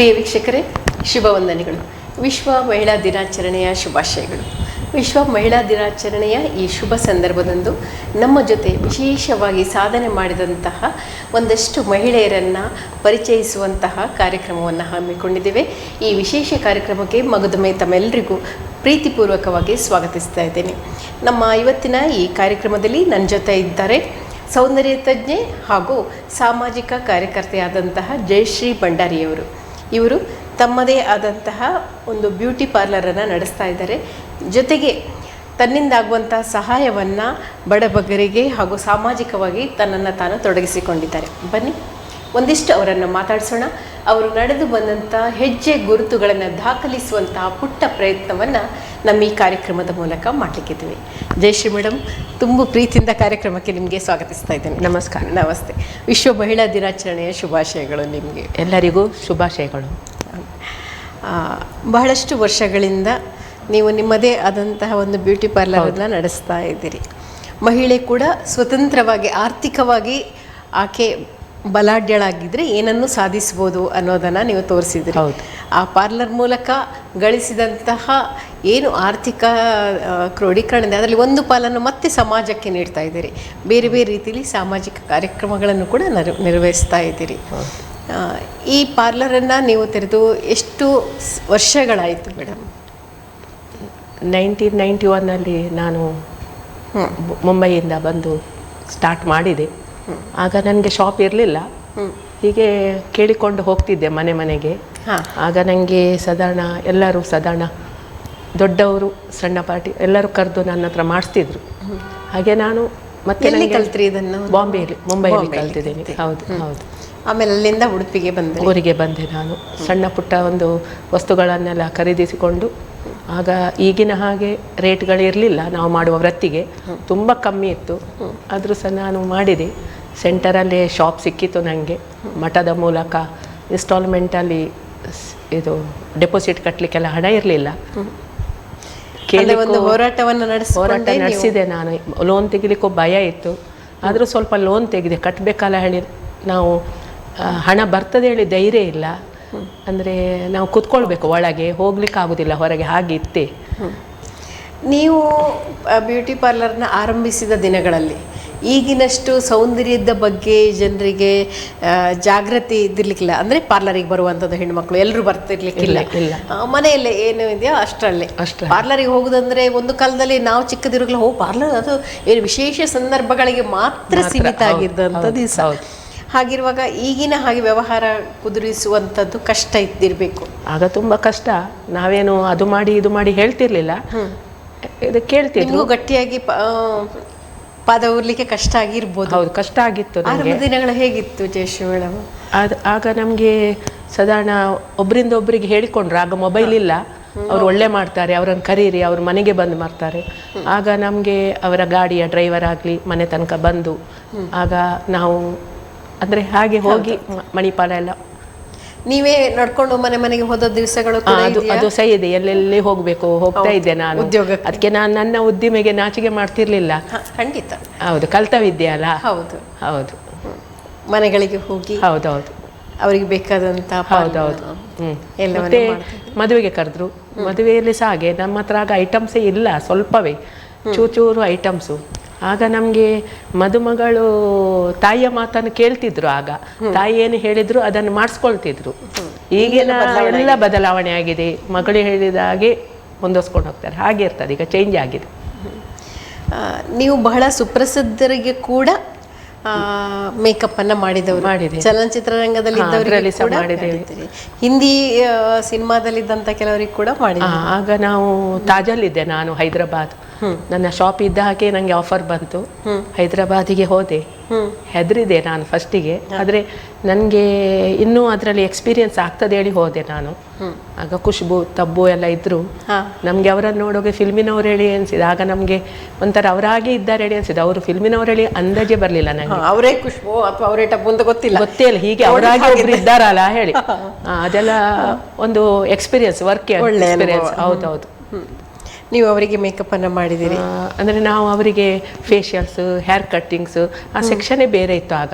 ಪ್ರಿಯ ವೀಕ್ಷಕರೇ, ಶುಭ ವಂದನೆಗಳು. ವಿಶ್ವ ಮಹಿಳಾ ದಿನಾಚರಣೆಯ ಶುಭಾಶಯಗಳು. ವಿಶ್ವ ಮಹಿಳಾ ದಿನಾಚರಣೆಯ ಈ ಶುಭ ಸಂದರ್ಭದಂದು ನಮ್ಮ ಜೊತೆ ವಿಶೇಷವಾಗಿ ಸಾಧನೆ ಮಾಡಿದಂತಹ ಒಂದಷ್ಟು ಮಹಿಳೆಯರನ್ನು ಪರಿಚಯಿಸುವಂತಹ ಕಾರ್ಯಕ್ರಮವನ್ನು ಹಮ್ಮಿಕೊಂಡಿದ್ದೇವೆ. ಈ ವಿಶೇಷ ಕಾರ್ಯಕ್ರಮಕ್ಕೆ ಮಗದುಮೆ ತಮ್ಮೆಲ್ಲರಿಗೂ ಪ್ರೀತಿಪೂರ್ವಕವಾಗಿ ಸ್ವಾಗತಿಸ್ತಾ ಇದ್ದೇನೆ. ನಮ್ಮ ಇವತ್ತಿನ ಈ ಕಾರ್ಯಕ್ರಮದಲ್ಲಿ ನನ್ನ ಜೊತೆ ಇದ್ದಾರೆ ಸೌಂದರ್ಯ ತಜ್ಞೆ ಹಾಗೂ ಸಾಮಾಜಿಕ ಕಾರ್ಯಕರ್ತೆಯಾದಂತಹ ಜಯಶ್ರೀ ಭಂಡಾರಿಯವರು. ಇವರು ತಮ್ಮದೇ ಆದಂತಹ ಒಂದು ಬ್ಯೂಟಿ ಪಾರ್ಲರನ್ನು ನಡೆಸ್ತಾ ಇದ್ದಾರೆ. ಜೊತೆಗೆ ತನ್ನಿಂದಾಗುವಂಥ ಸಹಾಯವನ್ನು ಬಡಬಗರಿಗೆ ಹಾಗೂ ಸಾಮಾಜಿಕವಾಗಿ ತನ್ನನ್ನು ತಾನು ತೊಡಗಿಸಿಕೊಂಡಿದ್ದಾರೆ. ಬನ್ನಿ. ಒಂದಿಷ್ಟು ಅವರನ್ನು ಮಾತಾಡಿಸೋಣ. ಅವರು ನಡೆದು ಬಂದಂಥ ಹೆಜ್ಜೆ ಗುರುತುಗಳನ್ನು ದಾಖಲಿಸುವಂತಹ ಪುಟ್ಟ ಪ್ರಯತ್ನವನ್ನು ನಮ್ಮ ಈ ಕಾರ್ಯಕ್ರಮದ ಮೂಲಕ ಮಾಡಲಿಕ್ಕಿದ್ದೀವಿ. ಜಯಶ್ರೀ ಮೇಡಮ್ ತುಂಬ ಪ್ರೀತಿಯಿಂದ ಕಾರ್ಯಕ್ರಮಕ್ಕೆ ನಿಮಗೆ ಸ್ವಾಗತಿಸ್ತಾ ಇದ್ದೇನೆ. ನಮಸ್ಕಾರ. ನಮಸ್ತೆ. ವಿಶ್ವ ಮಹಿಳಾ ದಿನಾಚರಣೆಯ ಶುಭಾಶಯಗಳು ನಿಮಗೆ. ಎಲ್ಲರಿಗೂ ಶುಭಾಶಯಗಳು. ಬಹಳಷ್ಟು ವರ್ಷಗಳಿಂದ ನೀವು ನಿಮ್ಮದೇ ಆದಂತಹ ಒಂದು ಬ್ಯೂಟಿ ಪಾರ್ಲರನ್ನು ನಡೆಸ್ತಾ ಇದ್ದೀರಿ. ಮಹಿಳೆ ಕೂಡ ಸ್ವತಂತ್ರವಾಗಿ ಆರ್ಥಿಕವಾಗಿ ಆಕೆ ಬಲಾಢ್ಯಳಾಗಿದ್ದರೆ ಏನನ್ನು ಸಾಧಿಸ್ಬೋದು ಅನ್ನೋದನ್ನು ನೀವು ತೋರಿಸಿದ್ರಿ. ಹೌದು. ಆ ಪಾರ್ಲರ್ ಮೂಲಕ ಗಳಿಸಿದಂತಹ ಏನು ಆರ್ಥಿಕ ಕ್ರೋಢೀಕರಣ ಇದೆ ಅದರಲ್ಲಿ ಒಂದು ಪಾಲನ್ನು ಮತ್ತೆ ಸಮಾಜಕ್ಕೆ ನೀಡ್ತಾ ಇದ್ದೀರಿ. ಬೇರೆ ಬೇರೆ ರೀತಿಯಲ್ಲಿ ಸಾಮಾಜಿಕ ಕಾರ್ಯಕ್ರಮಗಳನ್ನು ಕೂಡ ನೆರ ನಿರ್ವಹಿಸ್ತಾ ಇದ್ದೀರಿ. ಈ ಪಾರ್ಲರನ್ನು ನೀವು ತೆರೆದು ಎಷ್ಟು ವರ್ಷಗಳಾಯಿತು ಮೇಡಮ್? ನೈನ್ಟೀನ್ ನೈಂಟಿ ಒನ್ನಲ್ಲಿ ನಾನು ಮುಂಬೈಯಿಂದ ಬಂದು ಸ್ಟಾರ್ಟ್ ಮಾಡಿದೆ. ಆಗ ನನಗೆ ಶಾಪ್ ಇರಲಿಲ್ಲ. ಹೀಗೆ ಕೇಳಿಕೊಂಡು ಹೋಗ್ತಿದ್ದೆ ಮನೆ ಮನೆಗೆ. ಆಗ ನನಗೆ ಸಾಧಾರಣ ಎಲ್ಲರೂ ಸಾಧಾರಣ ದೊಡ್ಡವರು ಸಣ್ಣ ಪಾರ್ಟಿ ಎಲ್ಲರೂ ಕರೆದು ನನ್ನ ಹತ್ರ ಮಾಡಿಸ್ತಿದ್ರು. ಹಾಗೆ ನಾನು ಮತ್ತೆ ಕಲ್ತ್ರಿ ಇದನ್ನು? ಬಾಂಬೆಯಲ್ಲಿ ಮುಂಬೈಯಲ್ಲಿ ಕಲ್ತಿದ್ದೀನಿ. ಹೌದು ಹೌದು. ಆಮೇಲೆ ಅಲ್ಲಿಂದ ಉಡುಪಿಗೆ ಬಂದೆ ಊರಿಗೆ ಬಂದೆ ನಾನು. ಸಣ್ಣ ಪುಟ್ಟ ಒಂದು ವಸ್ತುಗಳನ್ನೆಲ್ಲ ಖರೀದಿಸಿಕೊಂಡು ಆಗ ಈಗಿನ ಹಾಗೆ ರೇಟ್ಗಳಿರಲಿಲ್ಲ ನಾವು ಮಾಡುವ ವೃತ್ತಿಗೆ ತುಂಬ ಕಮ್ಮಿ ಇತ್ತು. ಆದರೂ ಸಹ ನಾನು ಮಾಡಿದೆ. ಸೆಂಟರಲ್ಲೇ ಶಾಪ್ ಸಿಕ್ಕಿತ್ತು ನನಗೆ ಮಠದ ಮೂಲಕ ಇನ್ಸ್ಟಾಲ್ಮೆಂಟಲ್ಲಿ ಇದು ಡೆಪಾಸಿಟ್ ಕಟ್ಟಲಿಕ್ಕೆಲ್ಲ ಹಣ ಇರಲಿಲ್ಲ. ಒಂದು ಹೋರಾಟವನ್ನು ಹೋರಾಟ ನಡೆಸಿದೆ ನಾನು. ಲೋನ್ ತೆಗಿಲಿಕ್ಕೂ ಭಯ ಇತ್ತು. ಆದರೂ ಸ್ವಲ್ಪ ಲೋನ್ ತೆಗೆದೆ. ಕಟ್ಟಬೇಕಲ್ಲ ಹೇಳಿ ನಾವು ಹಣ ಬರ್ತದೆ ಹೇಳಿ ಧೈರ್ಯ ಇಲ್ಲ. ಅಂದರೆ ನಾವು ಕುತ್ಕೊಳ್ಬೇಕು ಒಳಗೆ. ಹೋಗ್ಲಿಕ್ಕೆ ಆಗೋದಿಲ್ಲ. ಹೊರಗೆ ಹಾಗೆ ಇತ್ತೆ. ನೀವು ಬ್ಯೂಟಿ ಪಾರ್ಲರ್ನ ಆರಂಭಿಸಿದ ದಿನಗಳಲ್ಲಿ ಈಗಿನಷ್ಟು ಸೌಂದರ್ಯದ ಬಗ್ಗೆ ಜನರಿಗೆ ಜಾಗೃತಿ ಇದ್ದಿರ್ಲಿಕ್ಕಿಲ್ಲ. ಅಂದ್ರೆ ಪಾರ್ಲರಿಗೆ ಬರುವಂತದ್ದು ಹೆಣ್ಮಕ್ಳು ಎಲ್ಲರೂ ಬರ್ತಿರ್ಲಿಕ್ಕಿಲ್ಲ. ಮನೆಯಲ್ಲೇ ಏನು ಇದೆಯೋ ಅಷ್ಟರಲ್ಲೇ. ಅಷ್ಟೇ. ಪಾರ್ಲರಿಗೆ ಹೋಗುದಂದ್ರೆ ಒಂದು ಕಾಲದಲ್ಲಿ ನಾವು ಚಿಕ್ಕದಿರುಗಲ್ಲ ಹೋಗಿ ಪಾರ್ಲರ್ ಅದು ಏನು ವಿಶೇಷ ಸಂದರ್ಭಗಳಿಗೆ ಮಾತ್ರ ಸೀಮಿತ ಆಗಿದ್ದಂಥದ್ದು ದಿವಸ. ಹಾಗಿರುವಾಗ ಈಗಿನ ಹಾಗೆ ವ್ಯವಹಾರ ಕುದುರಿಸುವಂಥದ್ದು ಕಷ್ಟ ಇದ್ದಿರಬೇಕು. ಆಗ ತುಂಬ ಕಷ್ಟ. ನಾವೇನು ಅದು ಮಾಡಿ ಇದು ಮಾಡಿ ಹೇಳ್ತಿರ್ಲಿಲ್ಲ. ಇದು ಕೇಳ್ತಿದ್ರು. ಗಟ್ಟಿಯಾಗಿ ಪಾದ ಊರ್ಲಿಕ್ಕೆ ಕಷ್ಟ ಆಗಿರ್ಬೋದು. ಹೌದು ಕಷ್ಟ ಆಗಿತ್ತು ನನಗೆ ದಿನಗಳು ಹೇಗಿತ್ತು ಜಯಶ್ರೀ ಮೇಡಮ್? ಆದ ಆಗ ನಮಗೆ ಸಾಧಾರಣ ಒಬ್ಬರಿಂದ ಒಬ್ಬರಿಗೆ ಹೇಳಿಕೊಂಡ್ರು ಆಗ ಮೊಬೈಲ್ ಇಲ್ಲ. ಅವ್ರು ಒಳ್ಳೆ ಮಾಡ್ತಾರೆ ಅವ್ರನ್ನ ಕರೀರಿ ಅವ್ರ ಮನೆಗೆ ಬಂದು ಮಾಡ್ತಾರೆ. ಆಗ ನಮಗೆ ಅವರ ಗಾಡಿಯ ಡ್ರೈವರ್ ಆಗಲಿ ಮನೆ ತನಕ ಬಂದು ಆಗ ನಾವು ಅಂದರೆ ಹಾಗೆ ಹೋಗಿ ಮ- ಮಣಿಪಾಲ ಎಲ್ಲ ನೀವೇ ನಡ್ಕೊಂಡು ಮನೆ ಮನೆಗೆ ಹೋದ ದಿವಸಗಳು ಅದು? ಅದು ಸಹ ಇದೆ. ಎಲ್ಲೆಲ್ಲಿ ಹೋಗಬೇಕು? ಹೋಗ್ತಾ ಇದ್ದೆ ನಾನು. ಉದ್ಯೋಗ ಅದಕ್ಕೆ ನಾನು ನನ್ನ ಉದ್ದಿಮೆಗೆ ನಾಚಿಕೆ ಮಾಡ್ತಿರ್ಲಿಲ್ಲ. ಖಂಡಿತ. ಹೌದು ಕಲ್ತವಿದ್ಯೆ ಅಲ್ಲ? ಹೌದು. ಹೌದು. ಮನೆಗಳಿಗೆ ಹೋಗಿ ಹೌದೌದು. ಅವರಿಗೆ ಬೇಕಾದಂತ ಹೌದೌದು. ಮತ್ತೆ ಮದುವೆಗೆ ಕರೆದ್ರು. ಮದುವೆಯಲ್ಲಿ ಸಹ ಹಾಗೆ. ನಮ್ಮ ಹತ್ರ ಆಗ ಐಟಮ್ಸೇ ಇಲ್ಲ ಸ್ವಲ್ಪವೇ. ಚೂರು ಚೂರು ಐಟಮ್ಸು ಆಗ ನಮಗೆ ಮದುಮಗಳು ತಾಯಿಯ ಮಾತನ್ನು ಕೇಳ್ತಿದ್ರು ಆಗ. ತಾಯಿ ಏನು ಹೇಳಿದ್ರು ಅದನ್ನು ಮಾಡಿಸ್ಕೊಳ್ತಿದ್ರು. ಈಗಿನ ಎಲ್ಲ ಬದಲಾವಣೆ ಆಗಿದೆ. ಮಗಳು ಹೇಳಿದ ಹಾಗೆ ಹೊಂದಿಸ್ಕೊಂಡು ಹೋಗ್ತಾರೆ. ಹಾಗೆ ಇರ್ತದೆ. ಈಗ ಚೇಂಜ್ ಆಗಿದೆ. ನೀವು ಬಹಳ ಸುಪ್ರಸಿದ್ಧರಿಗೆ ಕೂಡ ಮೇಕಪ್ ಅನ್ನ ಮಾಡಿದವರು. ಮಾಡಿದೆ. ಚಲನಚಿತ್ರರಂಗದಲ್ಲಿ ರಂಗದಲ್ಲಿ. ಹಿಂದಿ ಸಿನಿಮಾದಲ್ಲಿ ಇದ್ದಂತ ಕೆಲವರಿಗೆ ಕೂಡ ಮಾಡಿ ಆಗ ನಾವು ತಾಜಲ್ಲಿದ್ದೆ ನಾನು ಹೈದರಾಬಾದ್. ನನ್ನ ಶಾಪ್ ಇದ್ದ ಹಾಗೆ ನನಗೆ ಆಫರ್ ಬಂತು. ಹೈದರಾಬಾದಿಗೆ ಹೋದೆ. ಹೆದರಿದೆ ನಾನು ಫಸ್ಟಿಗೆ ಆದರೆ ನನಗೆ ಇನ್ನೂ ಅದರಲ್ಲಿ ಎಕ್ಸ್ಪೀರಿಯನ್ಸ್ ಆಗ್ತದೆ ಹೇಳಿ ಹೋದೆ ನಾನು. ಆಗ ಖುಷ್ಬು ತಬ್ಬು ಎಲ್ಲ ಇದ್ರು. ಹಾ. ನಮಗೆ ಅವರನ್ನು ನೋಡೋಕೆ ಫಿಲ್ಮಿನವ್ರು ಹೇಳಿ ಅನಿಸಿದೆ. ಆಗ ನಮಗೆ ಒಂಥರ ಅವರಾಗೆ ಇದ್ದಾರೆ ಹೇಳಿ ಅನಿಸಿದೆ. ಅವರು ಫಿಲ್ಮಿನವ್ರು ಹೇಳಿ ಅಂದಾಜೆ ಬರಲಿಲ್ಲ ನನಗೆ ಅವರೇ ಖುಷ್ಬು ಅಥವಾ ಅವರೇ ಟಬ್ಬು ಅಂತ ಗೊತ್ತಿಲ್ಲ. ಗೊತ್ತೇ ಇಲ್ಲ ಹೀಗೆ ಅವರಾಗಿ ಒಬ್ರು ಇದ್ದಾರಲ್ಲ ಹೇಳಿ. ಅದೆಲ್ಲ ಒಂದು ಎಕ್ಸ್ಪೀರಿಯನ್ಸ್ ವರ್ಕ್ ಎಕ್ಸ್ಪೀರಿಯನ್ಸ್ ಹೌದೌದು. ನೀವು ಅವರಿಗೆ ಮೇಕಪ್ ಅನ್ನು ಮಾಡಿದಿರಿ? ಆ, ಅಂದ್ರೆ ನಾವು ಅವರಿಗೆ ಫೇಶಿಯಲ್ಸ್ ಹೇರ್ ಕಟ್ಟಿಂಗ್ಸ್ ಆ ಸೆಕ್ಷನೇ ಬೇರೆ ಇತ್ತು ಆಗ.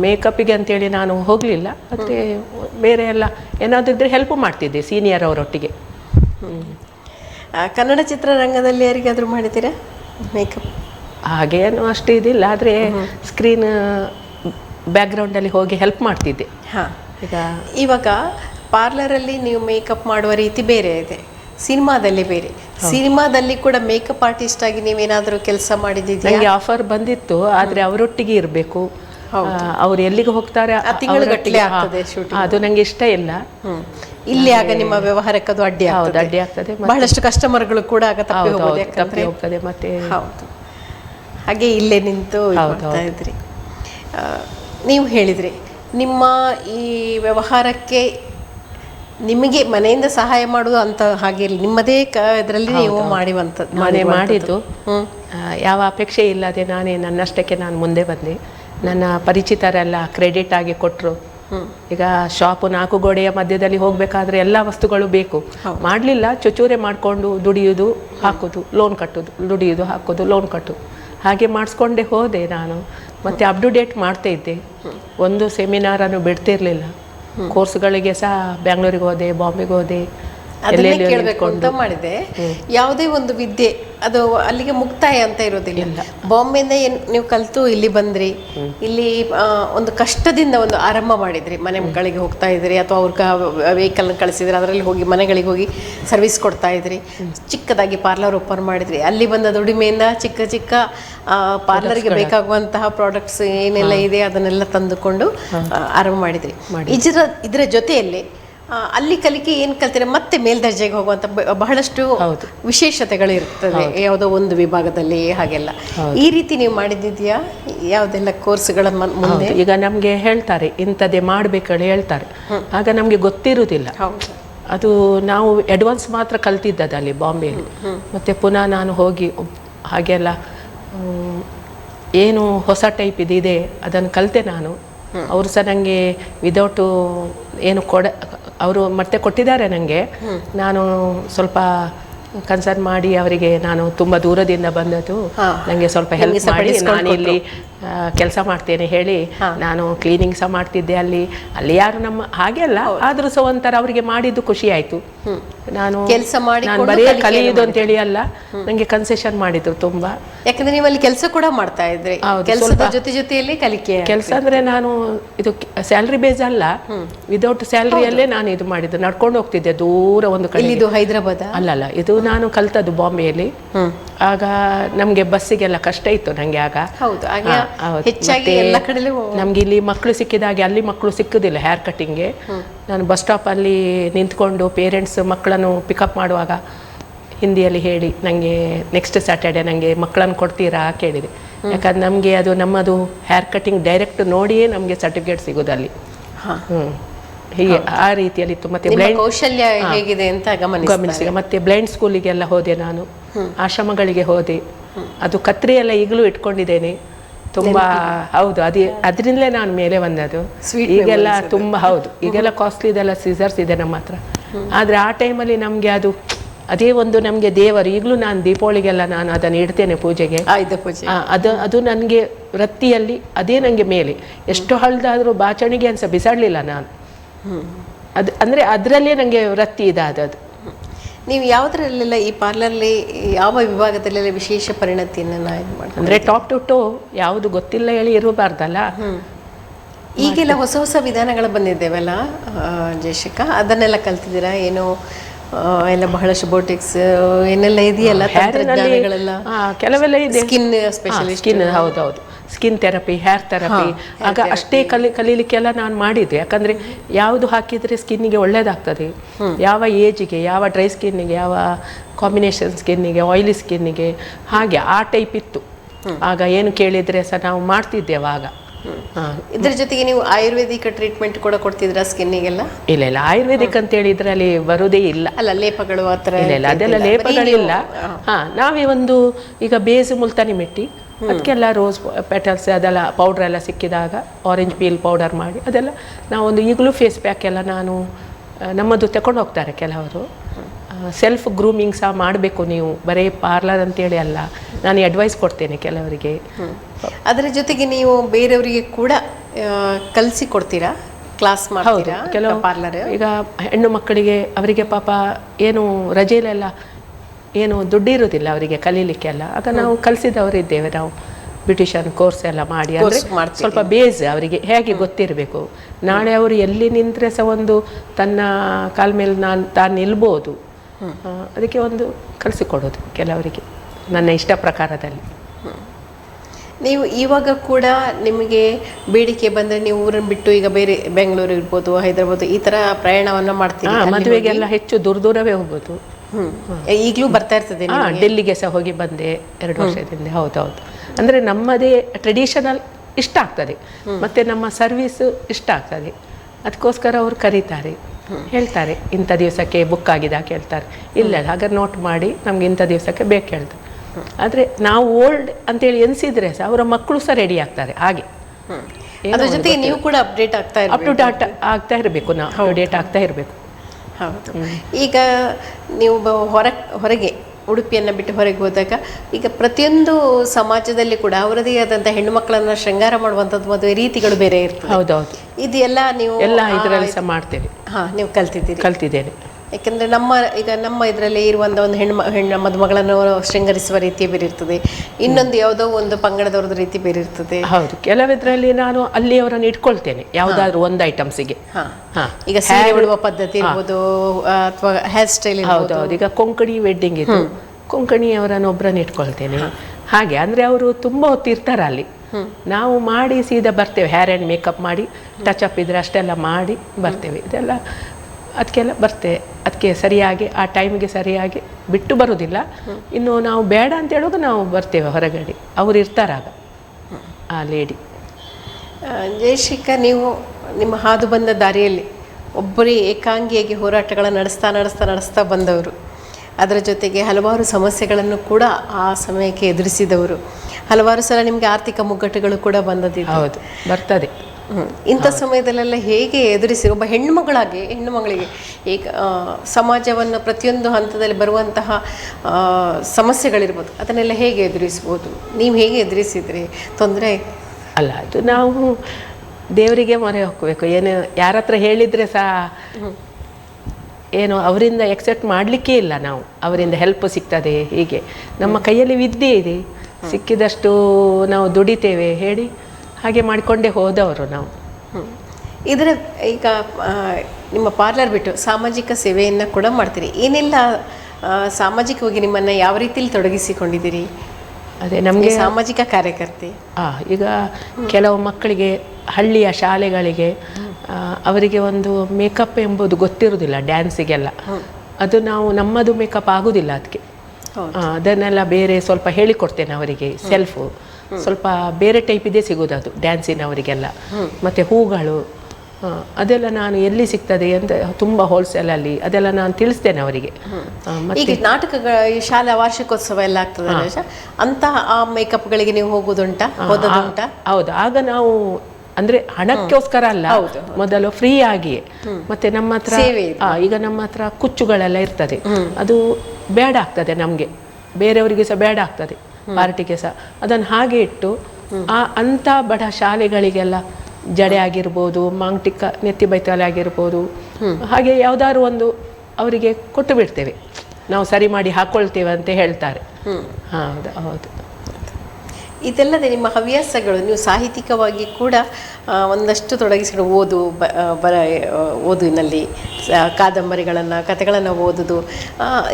ಮೇಕಪ್ಪಿಗೆ ಅಂತೇಳಿ ನಾನು ಹೋಗಲಿಲ್ಲ. ಆದರೆ ಬೇರೆ ಎಲ್ಲ ಏನಾದರೂ ಇದ್ದರೆ ಹೆಲ್ಪ್ ಮಾಡ್ತಿದ್ದೆ ಸೀನಿಯರ್ ಅವರೊಟ್ಟಿಗೆ. ಕನ್ನಡ ಚಿತ್ರರಂಗದಲ್ಲಿ ಯಾರಿಗಾದರೂ ಮಾಡಿದ್ದೀರಾ ಮೇಕಪ್ ಹಾಗೇನು ಅಷ್ಟು ಇದಿಲ್ಲ ಆದರೆ ಸ್ಕ್ರೀನ್ ಬ್ಯಾಕ್ಗ್ರೌಂಡಲ್ಲಿ ಹೋಗಿ ಹೆಲ್ಪ್ ಮಾಡ್ತಿದ್ದೆ. ಹಾಂ. ಈಗ ಇವಾಗ ಪಾರ್ಲರಲ್ಲಿ ನೀವು ಮೇಕಪ್ ಮಾಡುವ ರೀತಿ ಬೇರೆ ಇದೆ. ಸಿನಿಮಾದಲ್ಲಿ ಬೇರೆ. ಸಿನಿಮಾದಲ್ಲಿ ಕೂಡ ಮೇಕಪ್ ಆರ್ಟಿಸ್ಟ್ ಆಗಿ ನೀವೇನಾದರೂ ಕೆಲಸ ಮಾಡಿದ್ದೀರಿ ನನಗೆ ಆಫರ್ ಬಂದಿತ್ತು ಆದರೆ ಅವರೊಟ್ಟಿಗೆ ಇರಬೇಕು. ಅವ್ರು ಎಲ್ಲಿಗೆ ಹೋಗ್ತಾರೆ. ಅದು ನಂಗೆ ಇಷ್ಟ ಇಲ್ಲ. ಇಲ್ಲಿ ಆಗ ನಿಮ್ಮ ವ್ಯವಹಾರಕ್ಕೆ ಅದು ಅಡ್ಡಿ ಹೌದು ಅಡ್ಡಿ ಆಗ್ತದೆ ಬಹಳಷ್ಟು ಕಸ್ಟಮರ್ಗಳು ಕೂಡ ಆಗ ತಪ್ಪಿ ಹೋಗ್ತದೆ ಮತ್ತೆ ಹೌದು. ಹಾಗೆ ಇಲ್ಲೇ ನಿಂತು ಇದ್ ಇದ್ರಿ. ನೀವು ಹೇಳಿದ್ರಿ ನಿಮ್ಮ ಈ ವ್ಯವಹಾರಕ್ಕೆ ನಿಮಗೆ ಮನೆಯಿಂದ ಸಹಾಯ ಮಾಡುವುದು ಅಂತ ಹಾಗೆ ಇಲ್ಲ ನಿಮ್ಮದೇ ಕ ಇದರಲ್ಲಿ ನೀವು ಮಾಡಿವಂತ ಮನೆ ಮಾಡಿದ್ದು. ಯಾವ ಅಪೇಕ್ಷೆ ಇಲ್ಲದೆ ನಾನೇ ನನ್ನಷ್ಟಕ್ಕೆ ನಾನು ಮುಂದೆ ಬಂದೆ. ನನ್ನ ಪರಿಚಿತರೆಲ್ಲ ಕ್ರೆಡಿಟ್ ಆಗಿ ಕೊಟ್ಟರು ಈಗ ಶಾಪು ನಾಲ್ಕು ಗೋಡೆಯ ಮಧ್ಯದಲ್ಲಿ ಹೋಗಬೇಕಾದ್ರೆ ಎಲ್ಲ ವಸ್ತುಗಳು ಬೇಕು. ಮಾಡಲಿಲ್ಲ ಚುಚೂರೆ ಮಾಡಿಕೊಂಡು ದುಡಿಯೋದು ಹಾಕೋದು ಲೋನ್ ಕಟ್ಟೋದು ದುಡಿಯೋದು ಹಾಕೋದು ಲೋನ್ ಕಟ್ಟು. ಹಾಗೆ ಮಾಡಿಸ್ಕೊಂಡೇ ಹೋದೆ ನಾನು. ಮತ್ತೆ ಅಪ್ ಟು ಡೇಟ್ ಮಾಡ್ತಾ ಇದ್ದೆ. ಒಂದು ಸೆಮಿನಾರನ್ನು ಬಿಡ್ತಿರ್ಲಿಲ್ಲ. ಕೋರ್ಸ್ಗಳಿಗೆ ಸಹ ಬ್ಯಾಂಗ್ಳೂರಿಗೆ ಹೋದೆ ಬಾಂಬೆಗೆ ಹೋದೆ. ಅದನ್ನೇ ಕೇಳಬೇಕು ಅಂತ ಮಾಡಿದೆ. ಯಾವುದೇ ಒಂದು ವಿದ್ಯೆ ಅದು ಅಲ್ಲಿಗೆ ಮುಕ್ತಾಯ ಅಂತ ಇರೋದಿಲ್ಲ. ಬಾಂಬೆಯಿಂದ ಏನ್ ನೀವು ಕಲಿತು ಇಲ್ಲಿ ಬಂದ್ರಿ? ಇಲ್ಲಿ ಒಂದು ಕಷ್ಟದಿಂದ ಒಂದು ಆರಂಭ ಮಾಡಿದ್ರಿ. ಮನೆ ಮಕ್ಕಳಿಗೆ ಹೋಗ್ತಾ ಇದ್ರಿ ಅಥವಾ ಅವ್ರ ವೆಹಿಕಲ್ ಕಳಿಸಿದ್ರಿ ಅದರಲ್ಲಿ ಹೋಗಿ ಮನೆಗಳಿಗೆ ಹೋಗಿ ಸರ್ವಿಸ್ ಕೊಡ್ತಾ ಇದ್ರಿ. ಚಿಕ್ಕದಾಗಿ ಪಾರ್ಲರ್ ಓಪನ್ ಮಾಡಿದ್ರಿ. ಅಲ್ಲಿ ಬಂದ ದುಡಿಮೆಯಿಂದ ಚಿಕ್ಕ ಚಿಕ್ಕ ಪಾರ್ಲರ್ಗೆ ಬೇಕಾಗುವಂತಹ ಪ್ರಾಡಕ್ಟ್ಸ್ ಏನೆಲ್ಲ ಇದೆ ಅದನ್ನೆಲ್ಲ ತಂದುಕೊಂಡು ಆರಂಭ ಮಾಡಿದ್ರಿ. ಇದರ ಇದರ ಜೊತೆಯಲ್ಲಿ ಅಲ್ಲಿ ಕಲಿಕೆ ಏನು ಕಲ್ತೀರ? ಮತ್ತೆ ಮೇಲ್ದರ್ಜೆಗೆ ಹೋಗುವಂತ ಬಹಳಷ್ಟು. ವಿಶೇಷತೆಗಳು ಇರ್ತದೆ ಯಾವುದೋ ಒಂದು ವಿಭಾಗದಲ್ಲಿ ಹಾಗೆಲ್ಲ. ಈ ರೀತಿ ನೀವು ಮಾಡಿದ್ದಿದ್ಯಾ? ಯಾವುದೆಲ್ಲ ಕೋರ್ಸ್ಗಳ ಮುಂದೆ? ಈಗ ನಮಗೆ ಹೇಳ್ತಾರೆ ಇಂಥದ್ದೇ ಮಾಡಬೇಕೇಳಿ ಹೇಳ್ತಾರೆ. ಆಗ ನಮಗೆ ಗೊತ್ತಿರುವುದಿಲ್ಲ ಅದು ನಾವು ಅಡ್ವಾನ್ಸ್ ಮಾತ್ರ ಕಲ್ತಿದ್ದದ್ದು ಅಲ್ಲಿ ಬಾಂಬೆಯಲ್ಲಿ. ಮತ್ತೆ ಪುನಃ ನಾನು ಹೋಗಿ ಹಾಗೆಲ್ಲ ಏನು ಹೊಸ ಟೈಪ್ ಇದಿದೆ ಅದನ್ನು ಕಲಿತೆ ನಾನು. ಅವರು ಸಹ ನನಗೆ ವಿದೌಟು ಏನು ಕೊಡ ಅವರು ಮತ್ತೆ ಕೊಟ್ಟಿದ್ದಾರೆ ನನಗೆ ನಾನು ಸ್ವಲ್ಪ ಕನ್ಸರ್ನ್ ಮಾಡಿ ಅವರಿಗೆ ನಾನು ತುಂಬಾ ದೂರದಿಂದ ಬಂದದ್ದು. ನನಗೆ ಸ್ವಲ್ಪ ಹೆಲ್ಪ್ ಮಾಡಿ ನಾನು ಇಲ್ಲಿ ಕೆಲಸ ಮಾಡ್ತೇನೆ ಹೇಳಿ ನಾನು ಕ್ಲೀನಿಂಗ್ ಸಹ ಮಾಡ್ತಿದ್ದೆ ಅಲ್ಲಿ. ಅಲ್ಲಿ ಯಾರು ನಮ್ಮ ಹಾಗೆಲ್ಲ ಆದ್ರೂ ಸಹ ಒಂಥರ ಅವರಿಗೆ ಮಾಡಿದ್ದು ಖುಷಿ ಆಯ್ತು. ನಾನು ಕೆಲಸ ಮಾಡಿ ನಾನು ಬರೀ ಅಂತ ಹೇಳಿ ಅಂತೇಳಿ ಅಲ್ಲ ನನಗೆ ಕನ್ಸೆಷನ್ ಮಾಡಿದ್ರು ತುಂಬಾ. ಯಾಕಂದ್ರೆ ನೀವು ಅಲ್ಲಿ ಕೆಲಸ ಕೂಡ ಮಾಡ್ತಾ ಇದ್ರಿ. ಕೆಲಸದ ಜೊತೆ ಜೊತೆಯಲ್ಲಿ ಕಲಿಕೆ ಕೆಲಸ ಅಂದ್ರೆ ನಾನು ಇದು ಸ್ಯಾಲ್ರಿ ಬೇಸ್ ಅಲ್ಲ ವಿದೌಟ್ ಸ್ಯಾಲ್ರಿಯಲ್ಲೇ ನಾನು ಇದು ಮಾಡಿದ್ದು ನಡ್ಕೊಂಡು ಹೋಗ್ತಿದ್ದೆ ದೂರ ಒಂದು ಕಡೆ. ಹೈದರಾಬಾದ್? ಅಲ್ಲ ಅಲ್ಲ ಇದು ನಾನು ಕಲ್ತದ್ದು ಬಾಂಬೆಯಲ್ಲಿ. ಆಗ ನಮಗೆ ಬಸ್ಸಿಗೆಲ್ಲ ಕಷ್ಟ ಇತ್ತು ನನಗೆ ಆಗ. ಹೌದು. ಹೆಚ್ಚಾಗಿ ಎಲ್ಲ ಕಡೆಲೂ ನಮ್ಗೆ ಇಲ್ಲಿ ಮಕ್ಕಳು ಸಿಕ್ಕಿದಾಗೆ ಅಲ್ಲಿ ಮಕ್ಕಳು ಸಿಕ್ಕುದಿಲ್ಲ ಹೇರ್ ಕಟ್ಟಿಂಗ್ಗೆ ನಾನು ಬಸ್ ಸ್ಟಾಪಲ್ಲಿ ನಿಂತ್ಕೊಂಡು ಪೇರೆಂಟ್ಸ್ ಮಕ್ಕಳನ್ನು ಪಿಕಪ್ ಮಾಡುವಾಗ ಹಿಂದಿಯಲ್ಲಿ ಹೇಳಿ ನನಗೆ ನೆಕ್ಸ್ಟ್ ಸ್ಯಾಟರ್ಡೆ ನನಗೆ ಮಕ್ಕಳನ್ನು ಕೊಡ್ತೀರಾ ಕೇಳಿದೆ. ಯಾಕಂದ್ರೆ ನಮಗೆ ಅದು ನಮ್ಮದು ಹೇರ್ ಕಟಿಂಗ್ ಡೈರೆಕ್ಟ್ ನೋಡಿಯೇ ನಮಗೆ ಸರ್ಟಿಫಿಕೇಟ್ ಸಿಗೋದು ಅಲ್ಲಿ. ಹಾ. ಹ್ಞೂ ಹೀಗೆ ಆ ರೀತಿಯಲ್ಲಿ ಇತ್ತು. ಮತ್ತೆ ಬ್ಲೈಂಡ್ ಕೌಶಲ್ಯ ಹೇಗಿದೆ ಅಂತ ಗಮನಿಸಿ ಮತ್ತೆ ಬ್ಲೈಂಡ್ ಸ್ಕೂಲಿಗೆಲ್ಲ ಹೋದೆ ನಾನು. ಆಶ್ರಮಗಳಿಗೆ ಹೋದೆ. ಅದು ಕತ್ರಿ ಎಲ್ಲ ಈಗಲೂ ಇಟ್ಕೊಂಡಿದ್ದೇನೆ. ತುಂಬಾ ಹೌದು ಅದೇ ಅದರಿಂದಲೇ ನಾನು ಮೇಲೆ ಬಂದದ್ದು. Sweet ಈಗೆಲ್ಲ ತುಂಬಾ ಹೌದು. ಈಗೆಲ್ಲ ಕಾಸ್ಟ್ಲಿ ಇದೆಲ್ಲ ಸೀಸರ್ಸ್ ಇದೆ ನಮ್ಮ ಹತ್ರ. ಆದ್ರೆ ಆ ಟೈಮಲ್ಲಿ ನಮಗೆ ಅದು ಅದೇ ಒಂದು ನಮಗೆ ದೇವರು. ಈಗಲೂ ನಾನು ದೀಪಾವಳಿಗೆಲ್ಲ ನಾನು ಅದನ್ನು ಇಡ್ತೇನೆ ಪೂಜೆಗೆ. ಆಯ್ತು ಪೂಜೆ. ಅದು ಅದು ನನಗೆ ವೃತ್ತಿಯಲ್ಲಿ ಅದೇ ನನಗೆ ಮೇಲೆ. ಎಷ್ಟು ಹಳ್ದಾದ್ರೂ ಬಾಚಣಿಗೆ ಅನ್ಸ ಬಿಸಾಡಲಿಲ್ಲ ನಾನು. ಅದು ಅಂದರೆ ಅದರಲ್ಲೇ ನನಗೆ ವೃತ್ತಿ ಇದಾದದು ನೀವು ಯಾವುದರಲ್ಲೆಲ್ಲ ಈ ಪಾರ್ಲರ್ಲಿ ಯಾವ ವಿಭಾಗದಲ್ಲೆಲ್ಲ ವಿಶೇಷ ಪರಿಣತಿಯನ್ನು ನಾ ಇದು ಮಾಡಿ ಅಂದರೆ ಟಾಪ್ ಟು ಟೋ ಯಾವುದು ಗೊತ್ತಿಲ್ಲ ಹೇಳಿ ಇರಬಾರ್ದಲ್ಲ? ಈಗೆಲ್ಲ ಹೊಸ ಹೊಸ ವಿಧಾನಗಳು ಬಂದಿದ್ದೇವಲ್ಲ ಜಯಶಿಖಾ ಅದನ್ನೆಲ್ಲ ಕಲ್ತಿದ್ದೀರಾ? ಏನು ಎಲ್ಲ ಬಹಳಷ್ಟು ಬೋಟಿಕ್ಸ್ ಏನೆಲ್ಲ ಇದೆಯಲ್ಲ ತಂತ್ರಜ್ಞಾನಗಳೆಲ್ಲ? ಕೆಲವೆಲ್ಲ ಇದೆ. ಸ್ಕಿನ್ ಸ್ಪೆಷಲಿಸ್ಟ್ ಸ್ಕಿನ್ ಹೌದೌದು. ಸ್ಕಿನ್ ಥೆರಪಿ ಹೇರ್ ಥೆರಪಿ ಆಗ ಅಷ್ಟೇ ಕಲಿ ಕಲೀಲಿಕ್ಕೆಲ್ಲ ನಾನು ಮಾಡಿದ್ದೆ ಯಾಕಂದ್ರೆ ಯಾವುದು ಹಾಕಿದ್ರೆ ಸ್ಕಿನ್ನಿಗೆ ಒಳ್ಳೇದಾಗ್ತದೆ. ಯಾವ ಏಜಿಗೆ ಯಾವ ಡ್ರೈ ಸ್ಕಿನ್ನಿಗೆ ಯಾವ ಕಾಂಬಿನೇಷನ್ ಸ್ಕಿನ್ನಿಗೆ ಆಯಿಲಿ ಸ್ಕಿನ್ನಿಗೆ ಹಾಗೆ ಆ ಟೈಪ್ ಇತ್ತು. ಆಗ ಏನು ಕೇಳಿದರೆ ಸಹ ನಾವು ಮಾಡ್ತಿದ್ದೇವೆ ಆಗ ಇದ್ರ ಜೊತೆಗೆ ನೀವು ಆಯುರ್ವೇದಿಕ್ ಟ್ರೀಟ್ಮೆಂಟ್ ಕೂಡ ಕೊಡ್ತಿದ್ರಾ ಸ್ಕಿನ್ನಿಗೆಲ್ಲ? ಇಲ್ಲ ಇಲ್ಲ. ಆಯುರ್ವೇದಿಕ್ ಅಂತ ಹೇಳಿದ್ರೆ ಅಲ್ಲಿ ಬರೋದೇ ಇಲ್ಲ. ಅಲ್ಲ ಲೇಪಗಳು ಆ ಥರ ಇಲ್ಲ ಇಲ್ಲ. ಅದೆಲ್ಲ ಲೇಪಗಳಿಲ್ಲ. ಹಾ. ನಾವೇ ಒಂದು ಈಗ ಬೇಸು ಮುಲ್ತಾನಿ ಮಿಟ್ಟಿ ಅದಕ್ಕೆಲ್ಲ ರೋಸ್ ಪೆಟಲ್ಸ್ ಅದೆಲ್ಲ ಪೌಡ್ರ್ ಎಲ್ಲ ಸಿಕ್ಕಿದಾಗ ಆರೆಂಜ್ ಪೀಲ್ ಪೌಡರ್ ಮಾಡಿ ಅದೆಲ್ಲ ನಾವೊಂದು ಈಗಲೂ ಫೇಸ್ ಪ್ಯಾಕ್ ಎಲ್ಲ ನಾನು ನಮ್ಮದು ತಗೊಂಡು ಹೋಗ್ತಾರೆ ಕೆಲವರು. ಸೆಲ್ಫ್ ಗ್ರೂಮಿಂಗ್ ಸಹ ಮಾಡಬೇಕು ನೀವು. ಬರೀ ಪಾರ್ಲರ್ ಅಂತೇಳಿ ಅಲ್ಲ. ನಾನು ಅಡ್ವೈಸ್ ಕೊಡ್ತೇನೆ ಕೆಲವರಿಗೆ. ಅದರ ಜೊತೆಗೆ ನೀವು ಬೇರೆಯವರಿಗೆ ಕೂಡ ಕಲಿಸಿ ಕೊಡ್ತೀರಾ? ಕ್ಲಾಸ್ ಮಾಡ್ತೀರಾ? ಕೆಲವು ಪಾರ್ಲರ್ ಈಗ ಹೆಣ್ಣು ಮಕ್ಕಳಿಗೆ ಅವರಿಗೆ ಪಾಪ ಏನು ರಜೆಯಲ್ಲೆಲ್ಲ ಏನು ದುಡ್ಡು ಇರೋದಿಲ್ಲ ಅವರಿಗೆ ಕಲೀಲಿಕ್ಕೆಲ್ಲ. ಆಗ ನಾವು ಕಲಿಸಿದವರಿದ್ದೇವೆ ನಾವು. ಬ್ಯೂಟಿಷಿಯನ್ ಕೋರ್ಸ್ ಎಲ್ಲ ಮಾಡಿ. ಅಂದರೆ ಸ್ವಲ್ಪ ಬೇಸ್ ಅವರಿಗೆ ಹೇಗೆ ಗೊತ್ತಿರಬೇಕು? ನಾಳೆ ಅವರು ಎಲ್ಲಿ ನಿಂತರೆ ಸಹ ಒಂದು ತನ್ನ ಕಾಲ ಮೇಲೆ ನಾನು ತಾನು ನಿಲ್ಬೋದು. ಅದಕ್ಕೆ ಒಂದು ಕಲಿಸಿಕೊಡೋದು ಕೆಲವರಿಗೆ ನನ್ನ ಇಷ್ಟ ಪ್ರಕಾರದಲ್ಲಿ. ನೀವು ಇವಾಗ ಕೂಡ ನಿಮಗೆ ಬೇಡಿಕೆ ಬಂದರೆ ನೀವು ಊರನ್ನು ಬಿಟ್ಟು ಈಗ ಬೇರೆ ಬೆಂಗಳೂರು ಇರ್ಬೋದು ಹೈದರಾಬಾದ್ ಈ ಥರ ಪ್ರಯಾಣವನ್ನು ಮಾಡ್ತೀವಿ ಮದುವೆಗೆಲ್ಲ ಹೆಚ್ಚು ದೂರ ದೂರವೇ ಹೋಗೋದು ಈಗಲೂ ಬರ್ತಾ ಇರ್ತದೆ ಡೆಲ್ಲಿಗೆ ಸಹ ಹೋಗಿ ಬಂದೆ ಎರಡು ವರ್ಷದಿಂದ. ಹೌದೌದು ಅಂದರೆ ನಮ್ಮದೇ ಟ್ರೆಡಿಷನಲ್ ಇಷ್ಟ ಆಗ್ತದೆ. ಮತ್ತೆ ನಮ್ಮ ಸರ್ವಿಸ್ ಇಷ್ಟ ಆಗ್ತದೆ. ಅದಕ್ಕೋಸ್ಕರ ಅವರು ಕರೀತಾರೆ. ಹೇಳ್ತಾರೆ ಇಂಥ ದಿವಸಕ್ಕೆ ಬುಕ್ ಆಗಿದೆ ಕೇಳ್ತಾರೆ ಇಲ್ಲ ಹಾಗಾದ್ರೆ ನೋಟ್ ಮಾಡಿ ನಮ್ಗೆ ಇಂಥ ದಿವಸಕ್ಕೆ ಬೇಕು ಹೇಳ್ತಾರೆ. ಆದರೆ ನಾವು ಓಲ್ಡ್ ಅಂತೇಳಿ ಎನಿಸಿದ್ರೆ ಸಹ ಅವರ ಮಕ್ಕಳು ಸಹ ರೆಡಿ ಆಗ್ತಾರೆ ಹಾಗೆ. ಅದ್ರ ಜೊತೆಗೆ ನೀವು ಕೂಡ ಅಪ್ಡೇಟ್ ಆಗ್ತಾ ಅಪ್ ಟು ಡೇಟ್ ಆಗ್ತಾ ಇರಬೇಕು ನಾವು ಅಪ್ಡೇಟ್ ಡೇಟ್ ಆಗ್ತಾ ಇರಬೇಕು. ಹೌದು. ಈಗ ನೀವು ಬ- ಹೊರ ಹೊರಗೆ ಉಡುಪಿಯನ್ನು ಬಿಟ್ಟು ಹೊರಗೆ ಹೋದಾಗ ಈಗ ಪ್ರತಿಯೊಂದು ಸಮಾಜದಲ್ಲಿ ಕೂಡ ಅವರದೇ ಆದಂಥ ಹೆಣ್ಣು ಮಕ್ಕಳನ್ನ ಶೃಂಗಾರ ಮಾಡುವಂಥದ್ದು ಮದುವೆ ರೀತಿಗಳು ಬೇರೆ ಇರ್ತದೆ. ಹೌದೌದು. ಇದೆಲ್ಲ ನೀವು ಎಲ್ಲ ಇದರಲ್ಲಿ ಸಹ ಮಾಡ್ತೇವೆ. ಹಾ ನೀವು ಕಲ್ತಿದ್ದೀರಿ. ಕಲ್ತಿದ್ದೇನೆ ಯಾಕೆಂದ್ರೆ ನಮ್ಮ ಈಗ ನಮ್ಮ ಇದರಲ್ಲಿ ಇರುವಂಥ ಒಂದು ಹೆಣ್ಣು ಹೆಣ್ಣು ಮದುಮಗಳನ್ನು ಶೃಂಗರಿಸುವ ರೀತಿ ಬೇರೆ ಇರ್ತದೆ ಇನ್ನೊಂದು ಯಾವುದೋ ಒಂದು ಪಂಗಡದವ್ರದ್ದು ರೀತಿ ಬೇರೆ ಇರ್ತದೆ ಹೌದು. ಕೆಲವಿದ್ರಲ್ಲಿ ನಾನು ಅಲ್ಲಿಯವರನ್ನು ಇಟ್ಕೊಳ್ತೇನೆ. ಯಾವುದಾದ್ರೂ ಒಂದು ಐಟಮ್ಸಿಗೆ ಈಗ ಸೀರೆ ಉಡುವ ಪದ್ಧತಿ ಇರ್ಬೋದು ಅಥವಾ ಹೇರ್ ಸ್ಟೈಲ್ ಹೌದು ಹೌದು. ಈಗ ಕೊಂಕಣಿ ವೆಡ್ಡಿಂಗ್ ಇದು ಕೊಂಕಣಿ ಅವರನ್ನು ಒಬ್ಬರನ್ನು ಇಟ್ಕೊಳ್ತೇನೆ. ಹಾಗೆ ಅಂದ್ರೆ ಅವರು ತುಂಬ ಹೊತ್ತಿರ್ತಾರೆ ಅಲ್ಲಿ. ನಾವು ಮಾಡಿ ಸೀದಾ ಬರ್ತೇವೆ. ಹೇರ್ ಆ್ಯಂಡ್ ಮೇಕಪ್ ಮಾಡಿ ಟಚ್ ಅಪ್ ಇದ್ರೆ ಅಷ್ಟೆಲ್ಲ ಮಾಡಿ ಬರ್ತೇವೆ. ಇದೆಲ್ಲ ಅದಕ್ಕೆಲ್ಲ ಬರ್ತೇವೆ. ಅದಕ್ಕೆ ಸರಿಯಾಗಿ ಆ ಟೈಮಿಗೆ ಸರಿಯಾಗಿ ಬಿಟ್ಟು ಬರೋದಿಲ್ಲ ಇನ್ನು ನಾವು ಬೇಡ ಅಂತ ಹೇಳುವಾಗ ನಾವು ಬರ್ತೇವೆ ಹೊರಗಡೆ. ಅವರು ಇರ್ತಾರಾಗ ಆ ಲೇಡಿ ಜಯಶಿಕ ನೀವು ನಿಮ್ಮ ಹಾದು ಬಂದ ದಾರಿಯಲ್ಲಿ ಒಬ್ಬರೇ ಏಕಾಂಗಿಯಾಗಿ ಹೋರಾಟಗಳನ್ನು ನಡೆಸ್ತಾ ನಡೆಸ್ತಾ ನಡೆಸ್ತಾ ಬಂದವರು. ಅದರ ಜೊತೆಗೆ ಹಲವಾರು ಸಮಸ್ಯೆಗಳನ್ನು ಕೂಡ ಆ ಸಮಯಕ್ಕೆ ಎದುರಿಸಿದವರು. ಹಲವಾರು ಸಲ ನಿಮಗೆ ಆರ್ಥಿಕ ಮುಗ್ಗಟ್ಟುಗಳು ಕೂಡ ಬಂದದ್ದು ಹೌದು ಬರ್ತದೆ. ಇಂಥ ಸಮಯದಲ್ಲೆಲ್ಲ ಹೇಗೆ ಎದುರಿಸಿ ಒಬ್ಬ ಹೆಣ್ಣು ಮಗಳಾಗಿ ಹೆಣ್ಣು ಮಗಳಿಗೆ ಈಗ ಸಮಾಜವನ್ನು ಪ್ರತಿಯೊಂದು ಹಂತದಲ್ಲಿ ಬರುವಂತಹ ಸಮಸ್ಯೆಗಳಿರ್ಬೋದು. ಅದನ್ನೆಲ್ಲ ಹೇಗೆ ಎದುರಿಸ್ಬೋದು? ನೀವು ಹೇಗೆ ಎದುರಿಸಿದ್ರಿ? ತೊಂದರೆ? ಅಲ್ಲ ಅದು ನಾವು ದೇವರಿಗೆ ಮೊರೆ ಹೋಗಬೇಕು. ಏನು ಯಾರ ಹತ್ರ ಹೇಳಿದರೆ ಸಹ ಏನು ಅವರಿಂದ ಎಕ್ಸೆಪ್ಟ್ ಮಾಡಲಿಕ್ಕೇ ಇಲ್ಲ ನಾವು. ಅವರಿಂದ ಹೆಲ್ಪ್ ಸಿಗ್ತದೆ ಹೀಗೆ. ನಮ್ಮ ಕೈಯಲ್ಲಿ ವಿದ್ಯೆ ಇದೆ. ಸಿಕ್ಕಿದಷ್ಟು ನಾವು ದುಡಿತೇವೆ ಹೇಳಿ. ಹಾಗೆ ಮಾಡಿಕೊಂಡೇ ಹೋದವರು ನಾವು. ಇದರ ಈಗ ನಿಮ್ಮ ಪಾರ್ಲರ್ ಬಿಟ್ಟು ಸಾಮಾಜಿಕ ಸೇವೆಯನ್ನು ಕೂಡ ಮಾಡ್ತೀರಿ. ಏನೆಲ್ಲ ಸಾಮಾಜಿಕವಾಗಿ ನಿಮ್ಮನ್ನು ಯಾವ ರೀತಿಯಲ್ಲಿ ತೊಡಗಿಸಿಕೊಂಡಿದ್ದೀರಿ? ಅದೇ ನಮಗೆ ಸಾಮಾಜಿಕ ಕಾರ್ಯಕರ್ತೆ. ಆ, ಈಗ ಕೆಲವು ಮಕ್ಕಳಿಗೆ ಹಳ್ಳಿಯ ಶಾಲೆಗಳಿಗೆ ಅವರಿಗೆ ಒಂದು ಮೇಕಪ್ ಎಂಬುದು ಗೊತ್ತಿರುವುದಿಲ್ಲ ಡ್ಯಾನ್ಸಿಗೆಲ್ಲ. ಅದು ನಾವು ನಮ್ಮದು ಮೇಕಪ್ ಆಗೋದಿಲ್ಲ ಅದಕ್ಕೆ. ಅದನ್ನೆಲ್ಲ ಬೇರೆ ಸ್ವಲ್ಪ ಹೇಳಿಕೊಡ್ತೇನೆ ಅವರಿಗೆ ಸೆಲ್ಫು. ಸ್ವಲ್ಪ ಬೇರೆ ಟೈಪ್ ಇದೆ ಸಿಗೋದು ಅದು ಡ್ಯಾನ್ಸಿನವರಿಗೆಲ್ಲ ಮತ್ತು ಹೂಗಳು ಅದೆಲ್ಲ ನಾನು ಎಲ್ಲಿ ಸಿಗ್ತದೆ ಅಂತ ತುಂಬ ಹೋಲ್ಸೇಲಲ್ಲಿ ಅದೆಲ್ಲ ನಾನು ತಿಳಿಸ್ತೇನೆ ಅವರಿಗೆ. ಈಗ ನಾಟಕಗಳ ಈ ಶಾಲಾ ವಾರ್ಷಿಕೋತ್ಸವ ಎಲ್ಲ ಆಗ್ತದೆ ಅಂತಹ ಆ ಮೇಕಪ್ಗಳಿಗೆ ನೀವು ಹೋಗೋದುಂಟಾ? ಓದೋದುಂಟಾ ಹೌದು. ಆಗ ನಾವು ಅಂದ್ರೆ ಹಣಕ್ಕೋಸ್ಕರ ಅಲ್ಲ ಮೊದಲು ಫ್ರೀ ಆಗಿಯೇ. ಮತ್ತೆ ನಮ್ಮ ಹತ್ರ ಈಗ ನಮ್ಮ ಹತ್ರ ಕುಚ್ಚುಗಳೆಲ್ಲ ಇರ್ತದೆ. ಅದು ಬೇಡ ಆಗ್ತದೆ ನಮಗೆ. ಬೇರೆಯವರಿಗೆ ಸಹ ಬೇಡ ಆಗ್ತದೆ. ಪಾರ್ಟಿಗೆ ಸಹ. ಅದನ್ನು ಹಾಗೆ ಇಟ್ಟು ಆ ಅಂಥ ಬಡ ಶಾಲೆಗಳಿಗೆಲ್ಲ ಜಡೆ ಆಗಿರ್ಬೋದು ಮಾಂಗ್ಟಿಕ್ಕ ನೆತ್ತಿ ಬೈತಾಲೆ ಆಗಿರ್ಬೋದು ಹಾಗೆ ಯಾವ್ದಾದ್ರು ಒಂದು ಅವರಿಗೆ ಕೊಟ್ಟು ಬಿಡ್ತೇವೆ. ನಾವು ಸರಿ ಮಾಡಿ ಹಾಕೊಳ್ತೇವೆ ಅಂತ ಹೇಳ್ತಾರೆ. ಹೌದು ಹೌದು. ಇದಲ್ಲದೆ ನಿಮ್ಮ ಹವ್ಯಾಸಗಳು ನೀವು ಸಾಹಿತ್ಯಿಕವಾಗಿ ಕೂಡ ಒಂದಷ್ಟು ತೊಡಗಿಸಿಕೊಂಡು ಓದು ಬರ ಓದಿನಲ್ಲಿ ಕಾದಂಬರಿಗಳನ್ನು ಕಥೆಗಳನ್ನು ಓದೋದು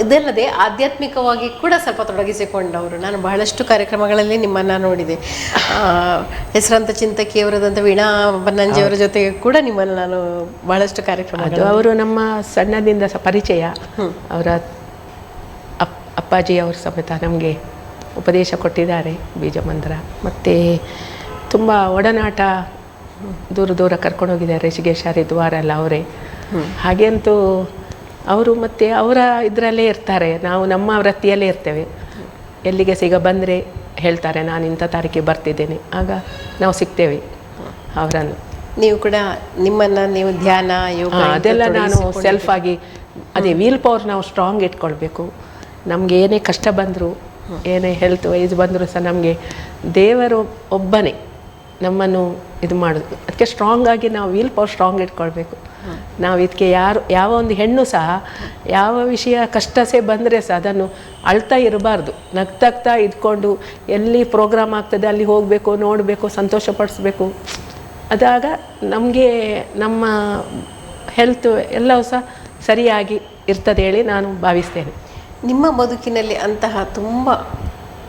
ಇದಲ್ಲದೆ ಆಧ್ಯಾತ್ಮಿಕವಾಗಿ ಕೂಡ ಸ್ವಲ್ಪ ತೊಡಗಿಸಿಕೊಂಡವರು. ನಾನು ಬಹಳಷ್ಟು ಕಾರ್ಯಕ್ರಮಗಳಲ್ಲಿ ನಿಮ್ಮನ್ನು ನೋಡಿದೆ. ಹೆಸರಂತ ಚಿಂತಕಿಯವರದಂಥ ವೀಣಾ ಬನ್ನಂಜಿಯವರ ಜೊತೆಗೆ ಕೂಡ ನಿಮ್ಮನ್ನು ನಾನು ಬಹಳಷ್ಟು ಕಾರ್ಯಕ್ರಮ ಅದು ಅವರು ನಮ್ಮ ಸಣ್ಣದಿಂದ ಸಹ ಪರಿಚಯ. ಅವರ ಅಪ್ ಅಪ್ಪಾಜಿ ಅವರು ಸಮೇತ ನಮಗೆ ಉಪದೇಶ ಕೊಟ್ಟಿದ್ದಾರೆ ಬೀಜ ಮಂತ್ರ ಮತ್ತು ತುಂಬ ಒಡನಾಟ ದೂರ ದೂರ ಕರ್ಕೊಂಡು ಹೋಗಿದ್ದಾರೆ ಋಷಿಕೇಶ ಹರಿದ್ವಾರ ಎಲ್ಲ ಅವರೇ. ಹಾಗೆ ಅಂತೂ ಅವರು ಮತ್ತು ಅವರ ಇದರಲ್ಲೇ ಇರ್ತಾರೆ. ನಾವು ನಮ್ಮ ವೃತ್ತಿಯಲ್ಲೇ ಇರ್ತೇವೆ. ಎಲ್ಲಿಗೆ ಸಿಗ ಬಂದರೆ ಹೇಳ್ತಾರೆ ನಾನು ಇಂಥ ತಾರೀಕಿಗೆ ಬರ್ತಿದ್ದೇನೆ. ಆಗ ನಾವು ಸಿಗ್ತೇವೆ ಅವರನ್ನು. ನೀವು ಕೂಡ ನಿಮ್ಮನ್ನು ನೀವು ಧ್ಯಾನ ಯೋಗ ಅದೆಲ್ಲ ನಾನು ಸೆಲ್ಫಾಗಿ ಸೆಲ್ಫ್ ಆಗಿ ಅದೇ ವೀಲ್ ಪವರ್ ನಾವು ಸ್ಟ್ರಾಂಗ್ ಇಟ್ಕೊಳ್ಬೇಕು. ನಮಗೆ ಏನೇ ಕಷ್ಟ ಬಂದರೂ ಏನೇ ಹೆಲ್ತ್ ವೈಸ್ ಬಂದರೂ ಸಹ ನಮಗೆ ದೇವರು ಒಬ್ಬನೇ ನಮ್ಮನ್ನು ಇದು ಮಾಡೋದು. ಅದಕ್ಕೆ ಸ್ಟ್ರಾಂಗ್ ಆಗಿ ನಾವು ವಿಲ್ ಪವರ್ ಸ್ಟ್ರಾಂಗ್ ಇಟ್ಕೊಳ್ಬೇಕು. ನಾವು ಇದಕ್ಕೆ ಯಾರು, ಯಾವ ಒಂದು ಹೆಣ್ಣು ಸಹ ಯಾವ ವಿಷಯ ಕಷ್ಟ ಸೇ ಬಂದರೆ ಸಹ ಅದನ್ನು ಅಳ್ತಾ ಇರಬಾರ್ದು. ನಗ್ತಾಗ್ತಾ ಇದ್ಕೊಂಡು ಎಲ್ಲಿ ಪ್ರೋಗ್ರಾಮ್ ಆಗ್ತದೆ ಅಲ್ಲಿ ಹೋಗಬೇಕು, ನೋಡಬೇಕು ಸಂತೋಷ ಪಡಿಸ್ಬೇಕು ಅದಾಗ ನಮಗೆ ನಮ್ಮ ಹೆಲ್ತ್ ಎಲ್ಲವೂ ಸಹ ಸರಿಯಾಗಿ ಇರ್ತದೆ ಹೇಳಿ ನಾನು ಭಾವಿಸ್ತೇನೆ. ನಿಮ್ಮ ಬದುಕಿನಲ್ಲಿ ಅಂತಹ ತುಂಬ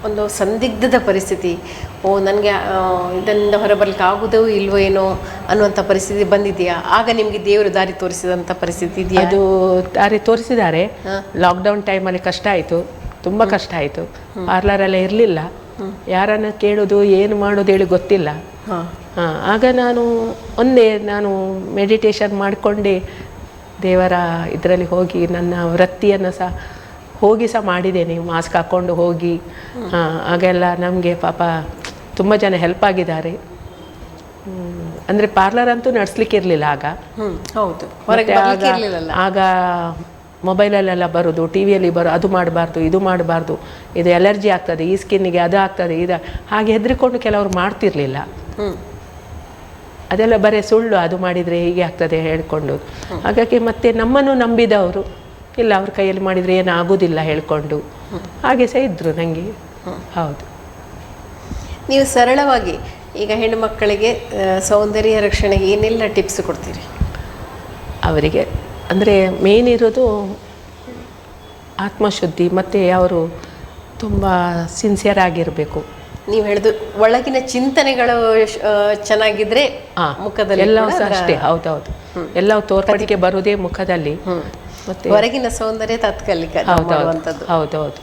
ಒಂದು ಸಂದಿಗ್ಧದ ಪರಿಸ್ಥಿತಿ. ಓ ನನಗೆ ಇದರಿಂದ ಹೊರಬರಲಿಕ್ಕೆ ಆಗುವುದೋ ಇಲ್ವೋ ಏನೋ ಅನ್ನುವಂಥ ಪರಿಸ್ಥಿತಿ ಬಂದಿದೆಯಾ? ಆಗ ನಿಮಗೆ ದೇವರು ದಾರಿ ತೋರಿಸಿದಂಥ ಪರಿಸ್ಥಿತಿ ಇದೆಯಾ? ಅದು ದಾರಿ ತೋರಿಸಿದ್ದಾರೆ. ಲಾಕ್ಡೌನ್ ಟೈಮಲ್ಲಿ ಕಷ್ಟ ಆಯಿತು. ತುಂಬ ಕಷ್ಟ ಆಯಿತು. ಪಾರ್ಲರೆಲ್ಲ ಇರಲಿಲ್ಲ. ಯಾರನ್ನ ಕೇಳೋದು ಏನು ಮಾಡೋದು ಹೇಳಿ ಗೊತ್ತಿಲ್ಲ. ಹಾಂ. ಆಗ ನಾನು ಒಂದೇ ನಾನು ಮೆಡಿಟೇಷನ್ ಮಾಡಿಕೊಂಡೆ ದೇವರ ಇದರಲ್ಲಿ ಹೋಗಿ ನನ್ನ ವೃತ್ತಿಯನ್ನು ಸಹ ಹೋಗಿ ಸಹ ಮಾಡಿದ್ದೇನೆ ಮಾಸ್ಕ್ ಹಾಕ್ಕೊಂಡು ಹೋಗಿ. ಹಾಗೆಲ್ಲ ಆಗೆಲ್ಲ ನಮಗೆ ಪಾಪ ತುಂಬ ಜನ ಹೆಲ್ಪ್ ಆಗಿದ್ದಾರೆ. ಅಂದರೆ ಪಾರ್ಲರ್ ಅಂತೂ ನಡೆಸ್ಲಿಕ್ಕೆ ಇರಲಿಲ್ಲ ಆಗ. ಹೌದು. ಆಗ- ಮೊಬೈಲಲ್ಲೆಲ್ಲ ಬರೋದು ಟಿ ವಿಯಲ್ಲಿ ಬರೋ ಅದು ಮಾಡಬಾರ್ದು ಇದು ಮಾಡಬಾರ್ದು ಇದು ಎಲರ್ಜಿ ಆಗ್ತದೆ ಈ ಸ್ಕಿನ್ನಿಗೆ ಅದು ಆಗ್ತದೆ ಇದು ಹಾಗೆ ಹೆದರಿಕೊಂಡು ಕೆಲವರು ಮಾಡ್ತಿರ್ಲಿಲ್ಲ. ಅದೆಲ್ಲ ಬರೀ ಸುಳ್ಳು ಅದು ಮಾಡಿದರೆ ಹೀಗೆ ಆಗ್ತದೆ ಹೇಳ್ಕೊಂಡು. ಹಾಗಾಗಿ ಮತ್ತೆ ನಮ್ಮನ್ನು ನಂಬಿದವರು. ಇಲ್ಲ ಅವ್ರ ಕೈಯಲ್ಲಿ ಮಾಡಿದರೆ ಏನು ಆಗೋದಿಲ್ಲ ಹೇಳ್ಕೊಂಡು. ಹಾಗೆ ಸಹ ಇದ್ದರು ನನಗೆ ಹೌದು. ನೀವು ಸರಳವಾಗಿ ಈಗ ಹೆಣ್ಣು ಮಕ್ಕಳಿಗೆ ಸೌಂದರ್ಯ ರಕ್ಷಣೆಗೆ ಏನೆಲ್ಲ ಟಿಪ್ಸ್ ಕೊಡ್ತೀರಿ? ಅವರಿಗೆ ಅಂದರೆ ಮೇನ್ ಇರೋದು ಆತ್ಮಶುದ್ಧಿ ಮತ್ತು ಅವರು ತುಂಬ ಸಿನ್ಸಿಯರ್ ಆಗಿರಬೇಕು. ನೀವು ಹೇಳಿದು ಒಳಗಿನ ಚಿಂತನೆಗಳು ಚೆನ್ನಾಗಿದ್ರೆ ಮುಖದಲ್ಲಿ ಎಲ್ಲವೂ ಅಷ್ಟೇ ಹೌದೌದು. ಎಲ್ಲವೂ ತೋರ್ಪಡಿಕೆ ಬರೋದೇ ಮುಖದಲ್ಲಿ. ಹೊರಗಿನ ಸೌಂದರ್ಯ ತಾತ್ಕಾಲಿಕ ನಾವು ಹೌದೌದು ಹೌದೌದು.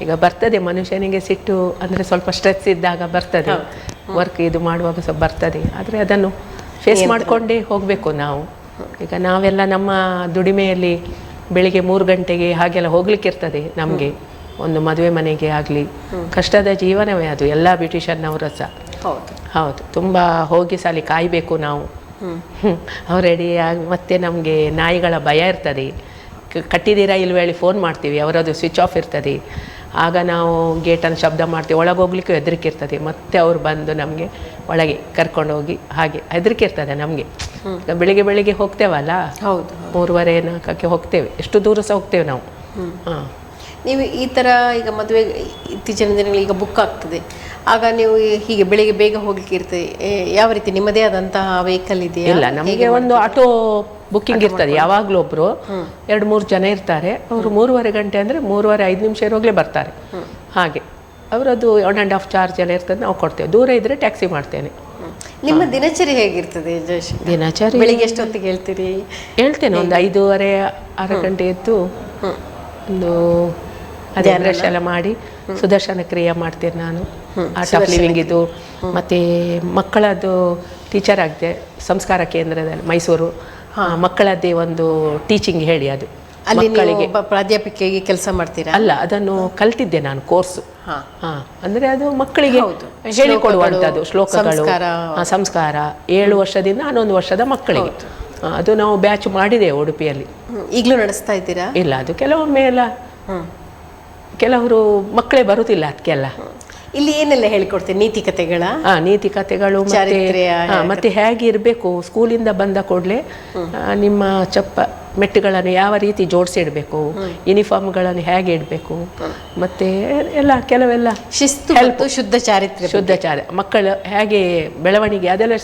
ಈಗ ಬರ್ತದೆ ಮನುಷ್ಯನಿಗೆ ಸಿಟ್ಟು ಅಂದರೆ ಸ್ವಲ್ಪ ಸ್ಟ್ರೆಸ್ ಇದ್ದಾಗ ಬರ್ತದೆ. ವರ್ಕ್ ಇದು ಮಾಡುವಾಗ ಸ್ವಲ್ಪ ಬರ್ತದೆ. ಆದರೆ ಅದನ್ನು ಫೇಸ್ ಮಾಡಿಕೊಂಡೇ ಹೋಗಬೇಕು ನಾವು. ಈಗ ನಾವೆಲ್ಲ ನಮ್ಮ ದುಡಿಮೆಯಲ್ಲಿ ಬೆಳಿಗ್ಗೆ ಮೂರು ಗಂಟೆಗೆ ಹಾಗೆಲ್ಲ ಹೋಗ್ಲಿಕ್ಕೆ ಇರ್ತದೆ ನಮಗೆ. ಒಂದು ಮದುವೆ ಮನೆಗೆ ಆಗಲಿ. ಕಷ್ಟದ ಜೀವನವೇ ಅದು ಎಲ್ಲ ಬ್ಯೂಟಿಷನ್ನವರ ಸಹ ಹೌದು. ಹೌದು. ತುಂಬ ಹೋಗಿ ಸಾಲಿ ಕಾಯಬೇಕು ನಾವು. ಅವ್ರು ರೆಡಿ ಆಗಿ ಮತ್ತೆ ನಮಗೆ ನಾಯಿಗಳ ಭಯ ಇರ್ತದೆ. ಕಟ್ಟಿದ್ದೀರಾ ಇಲ್ವೇ ಹೇಳಿ ಫೋನ್ ಮಾಡ್ತೀವಿ ಅವರದು ಸ್ವಿಚ್ ಆಫ್ ಇರ್ತದೆ. ಆಗ ನಾವು ಗೇಟನ್ನು ಶಬ್ದ ಮಾಡ್ತೀವಿ ಒಳಗೆ ಹೋಗ್ಲಿಕ್ಕೂ ಹೆದರಿಕೆ ಇರ್ತದೆ ಮತ್ತೆ ಅವ್ರು ಬಂದು ನಮಗೆ ಒಳಗೆ ಕರ್ಕೊಂಡು ಹೋಗಿ ಹಾಗೆ ಹೆದರಿಕೆ ಇರ್ತದೆ ನಮಗೆ ಬೆಳಿಗ್ಗೆ ಬೆಳಿಗ್ಗೆ ಹೋಗ್ತೇವಲ್ಲ? ಹೌದು ಮೂರುವರೆ ನಾಲ್ಕಕ್ಕೆ ಹೋಗ್ತೇವೆ. ಎಷ್ಟು ದೂರ ಸಹ ಹೋಗ್ತೇವೆ ನಾವು. ಹಾಂ. ನೀವು ಈ ಥರ ಈಗ ಮದುವೆ ಇತ್ತೀಚಿನ ದಿನಗಳು ಈಗ ಬುಕ್ ಆಗ್ತದೆ. ಆಗ ನೀವು ಹೀಗೆ ಬೆಳಿಗ್ಗೆ ಬೇಗ ಹೋಗ್ಲಿಕ್ಕೆ ಇರ್ತದೆ. ಯಾವ ರೀತಿ ನಿಮ್ಮದೇ ಆದಂತಹ ವೆಹಿಕಲ್ ಇದೆಯಾ? ಇಲ್ಲ ನಮಗೆ ಒಂದು ಆಟೋ ಬುಕ್ಕಿಂಗ್ ಇರ್ತದೆ. ಯಾವಾಗಲೂ ಒಬ್ರು ಎರಡು ಮೂರು ಜನ ಇರ್ತಾರೆ. ಅವರು ಮೂರುವರೆ ಗಂಟೆ ಅಂದರೆ ಮೂರುವರೆ ಐದು ನಿಮಿಷ ಇರೋಗ್ಲೇ ಬರ್ತಾರೆ. ಹಾಗೆ. ಅವರದು ಒನ್ ಆ್ಯಂಡ್ ಹಾಫ್ ಚಾರ್ಜ್ ಎಲ್ಲ ಇರ್ತದೆ. ನಾವು ಕೊಡ್ತೇವೆ. ದೂರ ಇದ್ದರೆ ಟ್ಯಾಕ್ಸಿ ಮಾಡ್ತೇನೆ. ನಿಮ್ಮ ದಿನಚರಿ ಹೇಗಿರ್ತದೆ ಜಯಶ್ರೀ ದಿನಚರಿ ಬೆಳಿಗ್ಗೆ ಎಷ್ಟೊತ್ತಿಗೆ ಹೇಳ್ತೀರಿ? ಹೇಳ್ತೇನೆ ಒಂದು ಐದೂವರೆ ಆರು ಗಂಟೆ ಎದ್ದು ಒಂದು ಎಲ್ಲ ಮಾಡಿ ಸುದರ್ಶನ ಕ್ರಿಯೆ ಮಾಡ್ತೀನಿ ನಾನು. ಆರ್ಟ್ ಆಫ್ ಲಿವಿಂಗ್ ಇದು ಮತ್ತು ಮಕ್ಕಳದ್ದು ಟೀಚರ್ ಆಗಿದೆ ಸಂಸ್ಕಾರ ಕೇಂದ್ರದಲ್ಲಿ ಮೈಸೂರು. ಮಕ್ಕಳದ್ದೇ ಒಂದು ಟೀಚಿಂಗ್ ಹೇಳಿ ಅದು. ಮಕ್ಕಳಿಗೆ. ಒಬ್ಬ ಕೆಲಸ ಮಾಡ್ತೀರಾ? ಅಲ್ಲ ಅದನ್ನು ಕಲ್ತಿದ್ದೆ ನಾನು ಕೋರ್ಸ್ ಅಂದ್ರೆ ಅದು ಮಕ್ಕಳಿಗೆ ಹೇಳಿಕೊಡುವಂತದ್ದು ಹೇಳಿಕೊಡುವಂಥದ್ದು ಶ್ಲೋಕಗಳು ಸಂಸ್ಕಾರ. ಏಳು ವರ್ಷದಿಂದ ಹನ್ನೊಂದು ವರ್ಷದ ಮಕ್ಕಳಿಗೆ. ಅದು ನಾವು ಬ್ಯಾಚ್ ಮಾಡಿದೆ ಉಡುಪಿಯಲ್ಲಿ. ಈಗಲೂ ನಡೆಸ್ತಾ ಇದ್ದೀರಾ? ಇಲ್ಲ ಅದು ಕೆಲವೊಮ್ಮೆ ಎಲ್ಲ. ಕೆಲವರು ಮಕ್ಕಳೇ ಬರುತ್ತಿಲ್ಲ ಅದಕ್ಕೆಲ್ಲ ಇಲ್ಲಿ ಏನೆಲ್ಲ ಹೇಳಿಕೊಡ್ತೀನಿ ನೀತಿ ಕಥೆಗಳ? ನೀತಿ ಕಥೆಗಳು ಮತ್ತೆ ಹೇಗಿರಬೇಕು ಸ್ಕೂಲಿಂದ ಬಂದ ಕೂಡಲೇ ನಿಮ್ಮ ಚಪ್ಪ ಮೆಟ್ಟುಗಳನ್ನು ಯಾವ ರೀತಿ ಜೋಡಿಸಿಡಬೇಕು ಯೂನಿಫಾರ್ಮ್ಗಳನ್ನು ಹೇಗೆ ಇಡಬೇಕು? ಮತ್ತೆ ಎಲ್ಲ ಕೆಲವೆಲ್ಲ ಶಿಸ್ತು ಹೆಲ್ಪ್ ಶುದ್ಧ ಚಾರಿತ್ರ್ಯ ಶುದ್ಧಚಾರ ಮಕ್ಕಳು ಹೇಗೆ ಬೆಳವಣಿಗೆ ಅದೆಲ್ಲ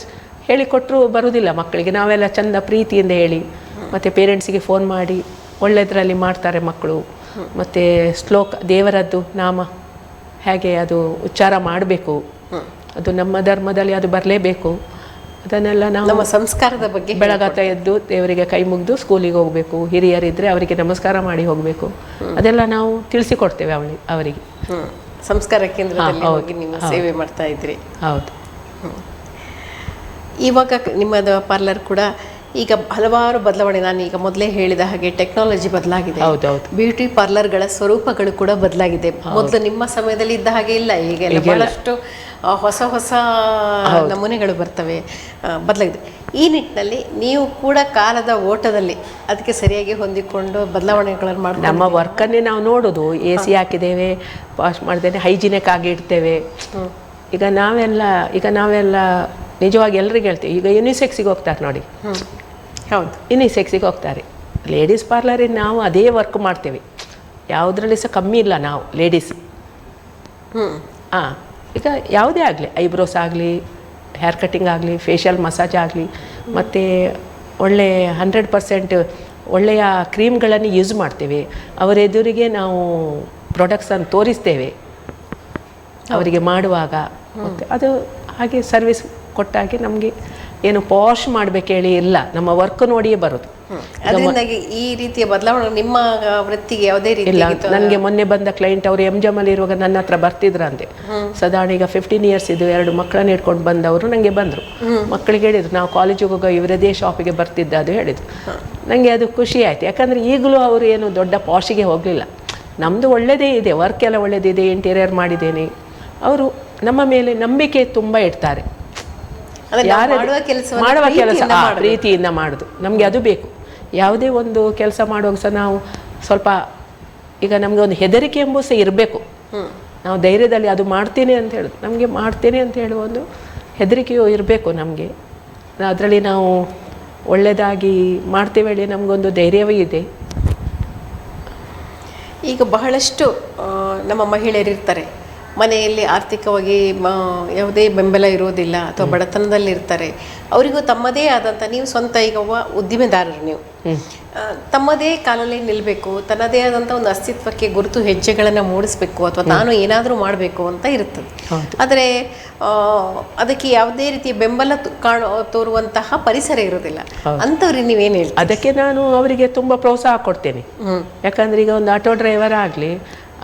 ಹೇಳಿಕೊಟ್ಟರು ಹೇಳಿಕೊಟ್ರು ಬರುವುದಿಲ್ಲ ಮಕ್ಕಳಿಗೆ. ನಾವೆಲ್ಲ ಚಂದ ಪ್ರೀತಿಯಿಂದ ಹೇಳಿ ಮತ್ತು ಪೇರೆಂಟ್ಸಿಗೆ ಫೋನ್ ಮಾಡಿ ಒಳ್ಳೆದರಲ್ಲಿ ಮಾಡ್ತಾರೆ ಮಕ್ಕಳು. ಮತ್ತು ಶ್ಲೋಕ ದೇವರದ್ದು ನಾಮ ಹೇಗೆ ಅದು ಉಚ್ಚಾರ ಮಾಡಬೇಕು ಅದು ನಮ್ಮ ಧರ್ಮದಲ್ಲಿ ಅದು ಬರಲೇಬೇಕು. ಅದನ್ನೆಲ್ಲ ನಾವು ನಮ್ಮ ಸಂಸ್ಕಾರದ ಬಗ್ಗೆ ಬೆಳಗಾತ ಎದ್ದು ದೇವರಿಗೆ ಕೈ ಮುಗಿದು ಸ್ಕೂಲಿಗೆ ಹೋಗಬೇಕು. ಹಿರಿಯರಿದ್ದರೆ ಅವರಿಗೆ ನಮಸ್ಕಾರ ಮಾಡಿ ಹೋಗಬೇಕು. ಅದೆಲ್ಲ ನಾವು ತಿಳಿಸಿಕೊಡ್ತೇವೆ ಅವಳಿ ಅವರಿಗೆ. ಸಂಸ್ಕಾರ ಕೇಂದ್ರದಲ್ಲಿ ಹೋಗಿ ನೀವು ಸೇವೆ ಮಾಡ್ತಾ ಇದ್ರಿ. ಹೌದು. ಇವಾಗ ನಿಮ್ಮದು ಪಾರ್ಲರ್ ಕೂಡ ಈಗ ಹಲವಾರು ಬದಲಾವಣೆ ನಾನು ಈಗ ಮೊದಲೇ ಹೇಳಿದ ಹಾಗೆ ಟೆಕ್ನಾಲಜಿ ಬದಲಾಗಿದೆ. ಬ್ಯೂಟಿ ಪಾರ್ಲರ್ಗಳ ಸ್ವರೂಪಗಳು ಕೂಡ ಬದಲಾಗಿದೆ. ಮೊದಲು ನಿಮ್ಮ ಸಮಯದಲ್ಲಿ ಇದ್ದ ಹಾಗೆ ಇಲ್ಲ ಈಗ ಬಹಳಷ್ಟು ಹೊಸ ಹೊಸ ನಮೂನೆಗಳು ಬರ್ತವೆ ಬದಲಾಗಿದೆ. ಈ ನಿಟ್ಟಿನಲ್ಲಿ ನೀವು ಕೂಡ ಕಾಲದ ಓಟದಲ್ಲಿ ಅದಕ್ಕೆ ಸರಿಯಾಗಿ ಹೊಂದಿಕೊಂಡು ಬದಲಾವಣೆಗಳನ್ನು ಮಾಡಿ ನಮ್ಮ ವರ್ಕನ್ನೇ ನಾವು ನೋಡೋದು. ಎ ಸಿ ಹಾಕಿದ್ದೇವೆ ವಾಶ್ ಮಾಡಿದ್ದೇನೆ ಹೈಜಿನಿಕ್ ಆಗಿ ಇಡ್ತೇವೆ. ಈಗ ನಾವೆಲ್ಲ ಈಗ ನಾವೆಲ್ಲ ನಿಜವಾಗಿ ಎಲ್ಲರಿಗೆ ಹೇಳ್ತೀವಿ. ಈಗ ಯುನಿಸೆಕ್ಸಿಗೆ ಹೋಗ್ತಾರೆ ನೋಡಿ. ಹ್ಮ್ ಇನ್ನು ಸೆಕ್ಸಿಗೆ ಹೋಗ್ತಾರೆ. ಲೇಡೀಸ್ ಪಾರ್ಲರಿಗೆ ನಾವು ಅದೇ ವರ್ಕ್ ಮಾಡ್ತೇವೆ. ಯಾವುದರಲ್ಲಿ ಸಹ ಕಮ್ಮಿ ಇಲ್ಲ ನಾವು ಲೇಡೀಸ್ ಹ್ಞೂ ಹಾಂ ಈಗ ಯಾವುದೇ ಆಗಲಿ ಐಬ್ರೋಸ್ ಆಗಲಿ ಹೇರ್ ಕಟ್ಟಿಂಗ್ ಆಗಲಿ ಫೇಶಿಯಲ್ ಮಸಾಜ್ ಆಗಲಿ ಮತ್ತು ಒಳ್ಳೆ ಹಂಡ್ರೆಡ್ ಪರ್ಸೆಂಟ್ ಒಳ್ಳೆಯ ಕ್ರೀಮ್ಗಳನ್ನು ಯೂಸ್ ಮಾಡ್ತೇವೆ. ಅವರ ಎದುರಿಗೆ ನಾವು ಪ್ರಾಡಕ್ಟ್ಸನ್ನು ತೋರಿಸ್ತೇವೆ. ಅವರಿಗೆ ಮಾಡುವಾಗ. ಮತ್ತು ಅದು ಹಾಗೆ ಸರ್ವಿಸ್ ಕೊಟ್ಟಾಗೆ ನಮಗೆ ಏನು ಪಾಶ್ ಮಾಡಬೇಕೇಳಿ ಇಲ್ಲ. ನಮ್ಮ ವರ್ಕ್ ನೋಡಿಯೇ ಬರೋದು. ಅದರಿಂದಾಗಿ ಈ ರೀತಿಯ ಬದಲಾವಣೆ ನಿಮ್ಮ ವೃತ್ತಿಗೆ ಯಾವುದೇ ರೀತಿ ಇಲ್ಲ ನನಗೆ ಮೊನ್ನೆ ಬಂದ ಕ್ಲೈಂಟ್ ಅವರು ಎಂ ಅಲ್ಲಿ ಇರುವಾಗ ನನ್ನ ಹತ್ರ ಬರ್ತಿದ್ರಂತೆ ಸಾಧಾರಣ ಈಗ ಫಿಫ್ಟೀನ್ ಇಯರ್ಸ್ ಇದು ಎರಡು ಮಕ್ಕಳನ್ನ ಇಟ್ಕೊಂಡು ಬಂದವರು ನನಗೆ ಬಂದರು. ಮಕ್ಕಳಿಗೆ ಹೇಳಿದ್ರು ನಾವು ಕಾಲೇಜಿಗೆ ಹೋಗೋ ಇವರದೇ ಶಾಪಿಗೆ ಬರ್ತಿದ್ದ ಅದು ಹೇಳಿದ್ರು. ನನಗೆ ಅದು ಖುಷಿ ಆಯಿತು. ಯಾಕಂದರೆ ಈಗಲೂ ಅವರು ಏನು ದೊಡ್ಡ ಪಾಶಿಗೆ ಹೋಗಲಿಲ್ಲ. ನಮ್ಮದು ಒಳ್ಳೆಯದೇ ಇದೆ ವರ್ಕ್ ಎಲ್ಲ ಒಳ್ಳೆಯದಿದೆ ಇಂಟೀರಿಯರ್ ಮಾಡಿದ್ದೇನೆ. ಅವರು ನಮ್ಮ ಮೇಲೆ ನಂಬಿಕೆ ತುಂಬ ಇಡ್ತಾರೆ. ಮಾಡುವ ಕೆಲಸ ಮಾಡುವ ಕೆಲಸ ಆ, ಪ್ರೀತಿಯಿಂದ ಮಾಡುದು. ನಮಗೆ ಅದು ಬೇಕು. ಯಾವುದೇ ಒಂದು ಕೆಲಸ ಮಾಡುವಾಗ ಸಹ ನಾವು ಸ್ವಲ್ಪ ಈಗ ನಮಗೆ ಒಂದು ಹೆದರಿಕೆ ಎಂಬುದು ಸಹ ಇರಬೇಕು. ನಾವು ಧೈರ್ಯದಲ್ಲಿ ಅದು ಮಾಡ್ತೇನೆ ಅಂತ ಹೇಳೋದು. ನಮಗೆ ಮಾಡ್ತೇನೆ ಅಂತ ಹೇಳುವ ಒಂದು ಹೆದರಿಕೆಯೂ ಇರಬೇಕು ನಮಗೆ. ಅದರಲ್ಲಿ ನಾವು ಒಳ್ಳೆಯದಾಗಿ ಮಾಡ್ತೇವೆ ಹೇಳಿ ನಮಗೊಂದು ಧೈರ್ಯವೇ ಇದೆ. ಈಗ ಬಹಳಷ್ಟು ನಮ್ಮ ಮಹಿಳೆಯರು ಇರ್ತಾರೆ ಮನೆಯಲ್ಲಿ ಆರ್ಥಿಕವಾಗಿ ಯಾವುದೇ ಬೆಂಬಲ ಇರೋದಿಲ್ಲ ಅಥವಾ ಬಡತನದಲ್ಲಿ ಇರ್ತಾರೆ ಅವರಿಗೂ ತಮ್ಮದೇ ಆದಂಥ ನೀವು ಸ್ವಂತ ಈಗ ಒಬ್ಬ ಉದ್ದಿಮೆದಾರರು ನೀವು. ತಮ್ಮದೇ ಕಾಲಲ್ಲಿ ನಿಲ್ಲಬೇಕು ತನ್ನದೇ ಆದಂಥ ಒಂದು ಅಸ್ತಿತ್ವಕ್ಕೆ ಗುರುತು ಹೆಜ್ಜೆಗಳನ್ನು ಮೂಡಿಸ್ಬೇಕು ಅಥವಾ ತಾನು ಏನಾದರೂ ಮಾಡಬೇಕು ಅಂತ ಇರ್ತದೆ. ಆದರೆ ಅದಕ್ಕೆ ಯಾವುದೇ ರೀತಿಯ ಬೆಂಬಲ ಕಾಣೋ ತೋರುವಂತಹ ಪರಿಸರ ಇರೋದಿಲ್ಲ ಅಂಥವ್ರಿಗೆ ನೀವೇನು ಹೇಳಿ ಅದಕ್ಕೆ ನಾನು ಅವರಿಗೆ ತುಂಬ ಪ್ರೋತ್ಸಾಹ ಕೊಡ್ತೇನೆ. ಯಾಕಂದ್ರೆ ಈಗ ಒಂದು ಆಟೋ ಡ್ರೈವರ್ ಆಗಲಿ